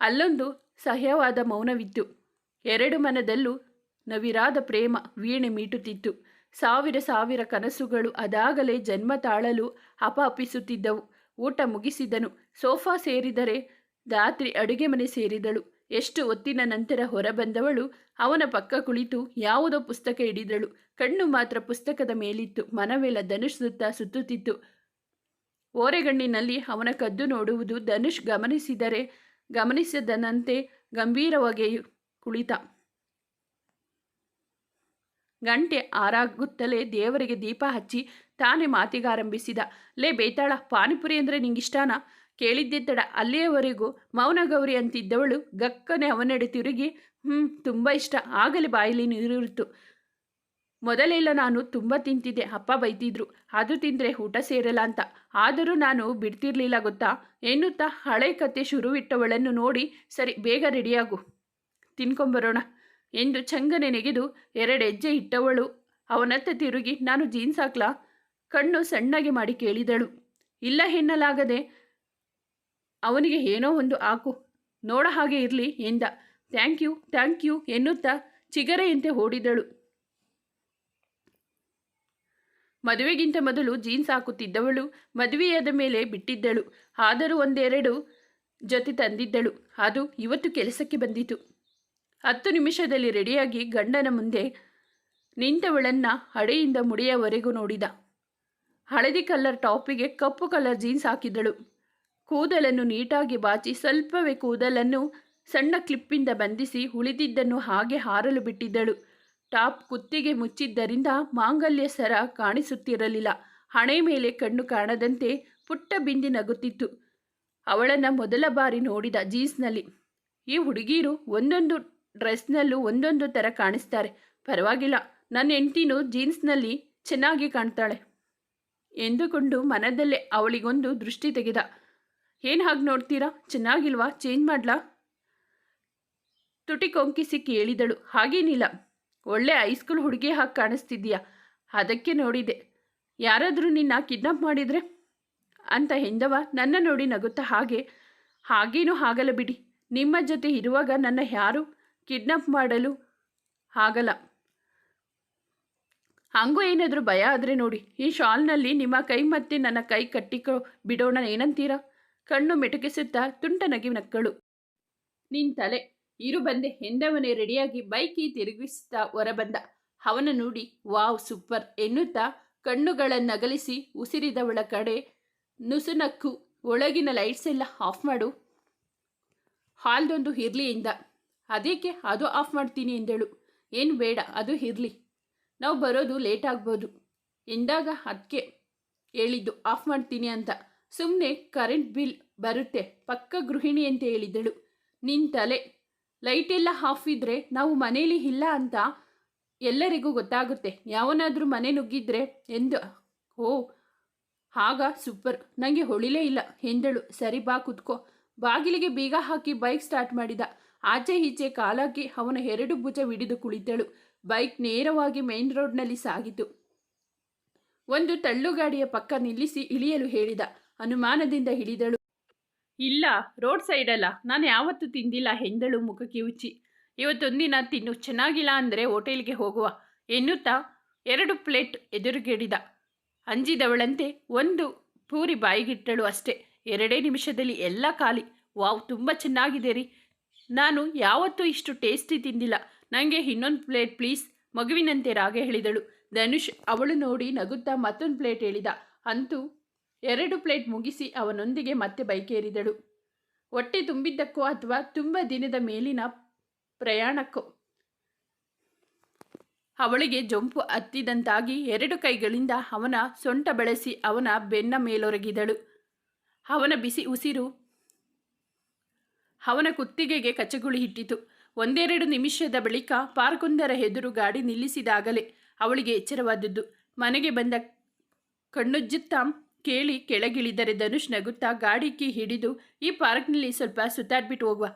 A: ಅಲ್ಲೊಂದು ಸಹ್ಯವಾದ ಮೌನವಿತ್ತು. ಎರಡು ಮನದಲ್ಲೂ ನವಿರಾದ ಪ್ರೇಮ ವೀಣೆ ಮೀಟುತ್ತಿತ್ತು. ಸಾವಿರ ಸಾವಿರ ಕನಸುಗಳು ಅದಾಗಲೇ ಜನ್ಮ ತಾಳಲು ಅಪಹಪಿಸುತ್ತಿದ್ದವು. ಊಟ ಮುಗಿಸಿದನು. ಸೋಫಾ ಸೇರಿದರೆ ರಾತ್ರಿ ಅಡುಗೆ ಮನೆ ಸೇರಿದಳು. ಎಷ್ಟು ಹೊತ್ತಿನ ನಂತರ ಹೊರಬಂದವಳು ಅವನ ಪಕ್ಕ ಕುಳಿತು ಯಾವುದೋ ಪುಸ್ತಕ ಹಿಡಿದಳು. ಕಣ್ಣು ಮಾತ್ರ ಪುಸ್ತಕದ ಮೇಲಿತ್ತು. ಮನವೆಲ್ಲ ಧನುಷ್ ಸುತ್ತ ಸುತ್ತುತ್ತಿತ್ತು. ಓರೆಗಣ್ಣಿನಲ್ಲಿ ಅವನ ಕದ್ದು ನೋಡುವುದು ಧನುಷ್ ಗಮನಿಸಿದರೆ ಗಮನಿಸದನಂತೆ ಗಂಭೀರವಾಗಿ ಕುಳಿತ. ಗಂಟೆ ಆರಾಗುತ್ತಲೇ ದೇವರಿಗೆ ದೀಪ ಹಚ್ಚಿ ತಾನೇ ಮಾತಿಗಾರಂಭಿಸಿದ. ಲೇ ಬೇತಾಳ, ಪಾನಿಪುರಿ ಅಂದರೆ ನಿಂಗಿಷ್ಟಾನ? ಕೇಳಿದ್ದೆ ತಡ ಅಲ್ಲಿಯವರೆಗೂ ಮೌನಗೌರಿ ಅಂತಿದ್ದವಳು ಗಕ್ಕನೆ ಅವನೆಡೆ ತಿರುಗಿ ಹ್ಞೂ ತುಂಬ ಇಷ್ಟ. ಆಗಲೇ ಬಾಯಲ್ಲಿ ನೀರಿರುತ್ತು. ಮೊದಲೆಲ್ಲ ನಾನು ತುಂಬ ತಿಂತಿದ್ದೆ. ಅಪ್ಪ ಬೈತಿದ್ರು ಅದು ತಿಂದರೆ ಊಟ ಸೇರಲ್ಲ ಅಂತ. ಆದರೂ ನಾನು ಬಿಡ್ತಿರ್ಲಿಲ್ಲ ಗೊತ್ತಾ? ಎನ್ನುತ್ತಾ ಹಳೆ ಕತೆ ಶುರುವಿಟ್ಟವಳನ್ನು ನೋಡಿ, ಸರಿ, ಬೇಗ ರೆಡಿಯಾಗು. ತಿನ್ಕೊಂಬರೋಣ. ಎಂದು ಚಂಗನೆ ನೆಗೆದು ಎರಡು ಹೆಜ್ಜೆ ಇಟ್ಟವಳು. ಅವನತ್ತ ತಿರುಗಿ, ನಾನು ಜೀನ್ಸ್ ಹಾಕ್ಲಾ? ಕಣ್ಣು ಸಣ್ಣಗೆ ಮಾಡಿ ಕೇಳಿದಳು. ಇಲ್ಲ ಎನ್ನಲಾಗದೆ ಅವನಿಗೆ ಏನೋ ಒಂದು ಹಾಕು ನೋಡ ಹಾಗೆ ಇರಲಿ ಎಂದ. ಥ್ಯಾಂಕ್ ಯು ಥ್ಯಾಂಕ್ ಯು ಎನ್ನುತ್ತಾ ಚಿಗರೆಯಂತೆ ಓಡಿದಳು. ಮದುವೆಗಿಂತ ಮೊದಲು ಜೀನ್ಸ್ ಹಾಕುತ್ತಿದ್ದವಳು ಮದುವೆಯಾದ ಮೇಲೆ ಬಿಟ್ಟಿದ್ದಳು. ಆದರೂ ಒಂದೆರಡು ಜೊತೆ ತಂದಿದ್ದಳು. ಅದು ಇವತ್ತು ಕೆಲಸಕ್ಕೆ ಬಂದಿತು. ಹತ್ತು ನಿಮಿಷದಲ್ಲಿ ರೆಡಿಯಾಗಿ ಗಂಡನ ಮುಂದೆ ನಿಂತವಳನ್ನು ಹಡೆಯಿಂದ ಮುಡಿಯವರೆಗೂ ನೋಡಿದ. ಹಳದಿ ಕಲರ್ ಟಾಪಿಗೆ ಕಪ್ಪು ಕಲರ್ ಜೀನ್ಸ್ ಹಾಕಿದಳು ಕೂದಲನ್ನು ನೀಟಾಗಿ ಬಾಚಿ ಸ್ವಲ್ಪವೇ ಕೂದಲನ್ನು ಸಣ್ಣ ಕ್ಲಿಪ್ಪಿಂದ ಬಂಧಿಸಿ ಉಳಿದಿದ್ದನ್ನು ಹಾಗೆ ಹಾರಲು ಬಿಟ್ಟಿದ್ದಳು. ಟಾಪ್ ಕುತ್ತಿಗೆ ಮುಚ್ಚಿದ್ದರಿಂದ ಮಾಂಗಲ್ಯ ಸರ ಕಾಣಿಸುತ್ತಿರಲಿಲ್ಲ. ಹಣೆ ಮೇಲೆ ಕಣ್ಣು ಕಾಣದಂತೆ ಪುಟ್ಟ ಬಿಂದಿ ನಗುತ್ತಿತ್ತು. ಅವಳನ್ನು ಮೊದಲ ಬಾರಿ ನೋಡಿದ ಜೀನ್ಸ್ನಲ್ಲಿ, ಈ ಹುಡುಗೀರು ಒಂದೊಂದು ಡ್ರೆಸ್ನಲ್ಲೂ ಒಂದೊಂದು ಥರ ಕಾಣಿಸ್ತಾರೆ. ಪರವಾಗಿಲ್ಲ ನನ್ನ ಹೆಂಡ್ತಿನೂ ಜೀನ್ಸ್ನಲ್ಲಿ ಚೆನ್ನಾಗಿ ಕಾಣ್ತಾಳೆ. ಎಂದುಕೊಂಡು ಮನದಲ್ಲೇ ಅವಳಿಗೊಂದು ದೃಷ್ಟಿ ತೆಗೆದ. ಏನು ಹಾಗೆ ನೋಡ್ತೀರಾ? ಚೆನ್ನಾಗಿಲ್ವಾ? ಚೇಂಜ್ ಮಾಡ್ಲಾ? ತುಟಿ ಕೊಂಕಿಸಿ ಕೇಳಿದಳು ಹಾಗೇನಿಲ್ಲ. ಒಳ್ಳೆ ಹೈಸ್ಕೂಲ್ ಹುಡುಗಿ ಹಾಗೆ ಕಾಣಿಸ್ತಿದ್ದೀಯಾ? ಅದಕ್ಕೆ ನೋಡಿದೆ. ಯಾರಾದರೂ ನಿನ್ನ ಕಿಡ್ನಾಪ್ ಮಾಡಿದರೆ? ಅಂತ ಹೆಂದವ? ನನ್ನ ನೋಡಿ ನಗುತ್ತಾ ಹಾಗೆ. ಹಾಗೇನೂ ಆಗಲ್ಲ ಬಿಡಿ. ನಿಮ್ಮ ಜೊತೆ ಇರುವಾಗ ನನ್ನ ಯಾರು ಕಿಡ್ನಾಪ್ ಮಾಡಲು? ಆಗಲ್ಲ ಹಂಗೂ ಏನಾದರೂ ಭಯ ಆದರೆ ನೋಡಿ. ಈ ಶಾಲ್ನಲ್ಲಿ ನಿಮ್ಮ ಕೈ ಮತ್ತೆ ನನ್ನ ಕೈ ಕಟ್ಟಿಕೊ ಬಿಡೋಣ. ಏನಂತೀರಾ? ಕಣ್ಣು ಮೆಟಕಿಸುತ್ತಾ ತುಂಟ ನಗಿ ನಕ್ಕಳು. ನಿನ್ ತಲೆ, ಇರು ಬಂದೆ ಎಂದವನೇ ರೆಡಿಯಾಗಿ ಬೈಕಿ ತಿರುಗಿಸುತ್ತಾ ಹೊರಬಂದ. ಅವನ ನೋಡಿ, ವಾವ್, ಸೂಪರ್ ಎನ್ನುತ್ತಾ ಕಣ್ಣುಗಳನ್ನಗಲಿಸಿ ಉಸಿರಿದವಳ ಕಡೆ ನುಸುನಕ್ಕು ಒಳಗಿನ ಲೈಟ್ಸ್ ಎಲ್ಲ ಆಫ್ ಮಾಡು. ಹಾಲ್ದೊಂದು ಇರಲಿ ಎಂದ ಅದಕ್ಕೆ ಅದು ಆಫ್ ಮಾಡ್ತೀನಿ ಎಂದಳು. ಏನು ಬೇಡ, ಅದು ಇರಲಿ. ನಾವು ಬರೋದು ಲೇಟ್ ಆಗ್ಬೋದು. ಎಂದಾಗ ಅದಕ್ಕೆ ಹೇಳಿದ್ದು, ಆಫ್ ಮಾಡ್ತೀನಿ ಅಂತ. ಸುಮ್ಮನೆ ಕರೆಂಟ್ ಬಿಲ್ ಬರುತ್ತೆ, ಪಕ್ಕ ಗೃಹಿಣಿ ಅಂತ ಹೇಳಿದಳು ತಲೆ ಲೈಟೆಲ್ಲ ಆಫ್ ಇದ್ದರೆ ನಾವು ಮನೇಲಿ ಇಲ್ಲ ಅಂತ ಎಲ್ಲರಿಗೂ ಗೊತ್ತಾಗುತ್ತೆ. ಯಾವನಾದರೂ ಮನೆ ನುಗ್ಗಿದ್ರೆ ಎಂದು. ಓ ಆಗ ಸೂಪರ್. ನನಗೆ ಹೊಳಿಲೇ ಇಲ್ಲ, ಎಂದಳು. ಸರಿ, ಬಾ, ಕುತ್ಕೋ. ಬಾಗಿಲಿಗೆ ಬೀಗ ಹಾಕಿ ಬೈಕ್ ಸ್ಟಾರ್ಟ್ ಮಾಡಿದ. ಆಚೆ ಈಚೆ ಕಾಲಾಕಿ ಅವನ ಎರಡು ಭುಜ ಹಿಡಿದು ಕುಳಿತಳು. ಬೈಕ್ ನೇರವಾಗಿ ಮೇನ್ ರೋಡ್ನಲ್ಲಿ ಸಾಗಿತು. ಒಂದು ತಳ್ಳುಗಾಡಿಯ ಪಕ್ಕ ನಿಲ್ಲಿಸಿ ಇಳಿಯಲು ಹೇಳಿದ. ಅನುಮಾನದಿಂದ ಹಿಡಿದಳು. ಇಲ್ಲ, ರೋಡ್ ಸೈಡಲ್ಲ ನಾನು ಯಾವತ್ತೂ ತಿಂದಿಲ್ಲ ಹೆಂದಳು ಮುಖ ಕಿವುಚಿ. ಇವತ್ತೊಂದಿನ ತಿನ್ನು. ಚೆನ್ನಾಗಿಲ್ಲ ಅಂದರೆ ಹೋಟೆಲ್ಗೆ ಹೋಗುವ, ಎನ್ನುತ್ತಾ ಎರಡು ಪ್ಲೇಟ್ ಎದುರುಗೆಡಿದ ಅಂಜಿದವಳಂತೆ ಒಂದು ಪೂರಿ ಬಾಯಿಗಿಟ್ಟಳು ಅಷ್ಟೇ. ಎರಡೇ ನಿಮಿಷದಲ್ಲಿ ಎಲ್ಲ ಖಾಲಿ. ವಾವ್, ತುಂಬ ಚೆನ್ನಾಗಿದೆ ರೀ. ನಾನು ಯಾವತ್ತೂ ಇಷ್ಟು ಟೇಸ್ಟಿ ತಿಂದಿಲ್ಲ. ನನಗೆ ಇನ್ನೊಂದು ಪ್ಲೇಟ್ ಪ್ಲೀಸ್. ಮಗುವಿನಂತೆ ರಾಗೆ ಹೇಳಿದಳು. ಧನುಷ್ ಅವಳು ನೋಡಿ ನಗುತ್ತಾ ಮತ್ತೊಂದು ಪ್ಲೇಟ್ ಹೇಳಿದ. ಅಂತೂ ಎರಡು ಪ್ಲೇಟ್ ಮುಗಿಸಿ ಅವನೊಂದಿಗೆ ಮತ್ತೆ ಬೈಕೇರಿದಳು. ಹೊಟ್ಟೆ ತುಂಬಿದ್ದಕ್ಕೋ ಅಥವಾ ತುಂಬ ದಿನದ ಮೇಲಿನ ಪ್ರಯಾಣಕ್ಕೋ. ಅವಳಿಗೆ ಜೊಂಪು ಹತ್ತಿದಂತಾಗಿ ಎರಡು ಕೈಗಳಿಂದ ಅವನ ಸೊಂಟ ಬಳಸಿ ಅವನ ಬೆನ್ನ ಮೇಲೊರಗಿದಳು. ಅವನ ಬಿಸಿ ಉಸಿರು ಅವನ ಕುತ್ತಿಗೆಗೆ ಕಚಗುಳಿ ಇಟ್ಟಿತು. ಒಂದೆರಡು ನಿಮಿಷದ ಬಳಿಕ ಪಾರ್ಕೊಂದರ ಎದುರು ಗಾಡಿ ನಿಲ್ಲಿಸಿದಾಗಲೇ ಅವಳಿಗೆ ಎಚ್ಚರವಾದದ್ದು. ಮನೆಗೆ ಬಂದ ಕಣ್ಣುಜ್ಜುತ್ತಾ ಕೇಳಿ ಕೆಳಗಿಳಿದರೆ ಧನುಷ್ ನಗುತ್ತಾ ಗಾಡಿ ಕೀ ಹಿಡಿದು ಈ ಪಾರ್ಕ್ನಲ್ಲಿ ಸ್ವಲ್ಪ ಸುತ್ತಾಡ್ಬಿಟ್ಟು ಹೋಗುವ.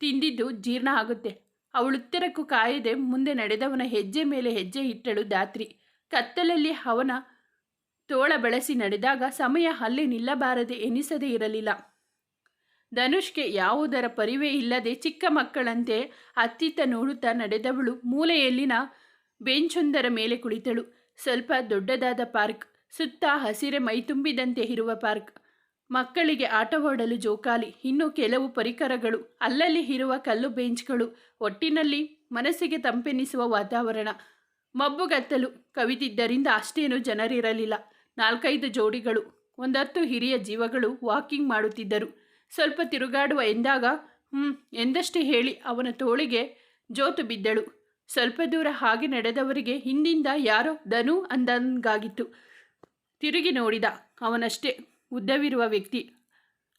A: ತಿಂದಿದ್ದು ಜೀರ್ಣ ಆಗುತ್ತೆ. ಅವಳುತ್ತರಕ್ಕೂ ಕಾಯದೆ ಮುಂದೆ ನಡೆದವನ ಹೆಜ್ಜೆ ಮೇಲೆ ಹೆಜ್ಜೆ ಇಟ್ಟಳು ದಾತ್ರಿ ಕತ್ತಲಲ್ಲಿ ಅವನ ತೋಳ ಬಳಸಿ ನಡೆದಾಗ ಸಮಯ ಅಲ್ಲೇ ನಿಲ್ಲಬಾರದೆ ಎನಿಸದೇ ಇರಲಿಲ್ಲ. ಧನುಷ್ಗೆ ಯಾವುದರ ಪರಿವೇ ಇಲ್ಲದೆ ಚಿಕ್ಕ ಮಕ್ಕಳಂತೆ ಅತ್ತಿತ್ತ ನೋಡುತ್ತಾ ನಡೆದವಳು ಮೂಲೆಯಲ್ಲಿನ ಬೆಂಚೊಂದರ ಮೇಲೆ ಕುಳಿತಳು. ಸ್ವಲ್ಪ ದೊಡ್ಡದಾದ ಪಾರ್ಕ್. ಸುತ್ತ ಹಸಿರೆ ಮೈತುಂಬಿದಂತೆ ಇರುವ ಪಾರ್ಕ್. ಮಕ್ಕಳಿಗೆ ಆಟವಾಡಲು ಜೋಕಾಲಿ. ಇನ್ನು ಕೆಲವು ಪರಿಕರಗಳು. ಅಲ್ಲಲ್ಲಿ ಇರುವ ಕಲ್ಲು ಬೆಂಚ್ಗಳು. ಒಟ್ಟಿನಲ್ಲಿ ಮನಸ್ಸಿಗೆ ತಂಪೆನಿಸುವ ವಾತಾವರಣ. ಮಬ್ಬುಗತ್ತಲು ಕವಿದಿದ್ದರಿಂದ ಅಷ್ಟೇನು ಜನರಿರಲಿಲ್ಲ. ನಾಲ್ಕೈದು ಜೋಡಿಗಳು. ಒಂದತ್ತು ಹಿರಿಯ ಜೀವಗಳು ವಾಕಿಂಗ್ ಮಾಡುತ್ತಿದ್ದರು. ಸ್ವಲ್ಪ ತಿರುಗಾಡುವ ಎಂದಾಗ ಹ್ಞೂ ಎಂದಷ್ಟೇ ಹೇಳಿ ಅವನ ತೋಳಿಗೆ ಜೋತು ಬಿದ್ದಳು. ಸ್ವಲ್ಪ ದೂರ ಹಾಗೆ ನಡೆದವರಿಗೆ ಹಿಂದಿಂದ ಯಾರೋ ಧನು ಅಂದಂಗಾಗಿತ್ತು. ತಿರುಗಿ ನೋಡಿದ ಅವನಷ್ಟೇ ಉದ್ದವಿರುವ ವ್ಯಕ್ತಿ.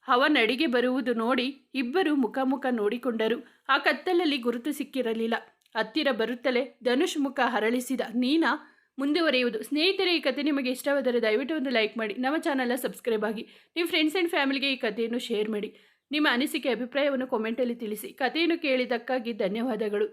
A: ಅವನಡಿಗೆ ಬರುವುದು ನೋಡಿ ಇಬ್ಬರು ಮುಖಮುಖ ನೋಡಿಕೊಂಡರು. ಆ ಕತ್ತಲಲ್ಲಿ ಗುರುತು ಸಿಕ್ಕಿರಲಿಲ್ಲ. ಹತ್ತಿರ ಬರುತ್ತಲೇ ಧನುಷ್ ಮುಖ ಹರಳಿಸಿದ, ನೀನಾ, ಮುಂದುವರಿಯುವುದು. ಸ್ನೇಹಿತರೆ, ಈ ಕತೆ ನಿಮಗೆ ಇಷ್ಟವಾದರೆ ದಯವಿಟ್ಟು ಒಂದು ಲೈಕ್ ಮಾಡಿ. ನಮ್ಮ ಚಾನಲ್ನ ಸಬ್ಸ್ಕ್ರೈಬ್ ಆಗಿ. ನಿಮ್ಮ ಫ್ರೆಂಡ್ಸ್ ಆ್ಯಂಡ್ ಫ್ಯಾಮಿಲಿಗೆ ಈ ಕಥೆಯನ್ನು ಶೇರ್ ಮಾಡಿ. ನಿಮ್ಮ ಅನಿಸಿಕೆ, ಅಭಿಪ್ರಾಯವನ್ನು ಕಾಮೆಂಟಲ್ಲಿ ತಿಳಿಸಿ. ಕಥೆಯನ್ನು ಕೇಳಿದ್ದಕ್ಕಾಗಿ ಧನ್ಯವಾದಗಳು.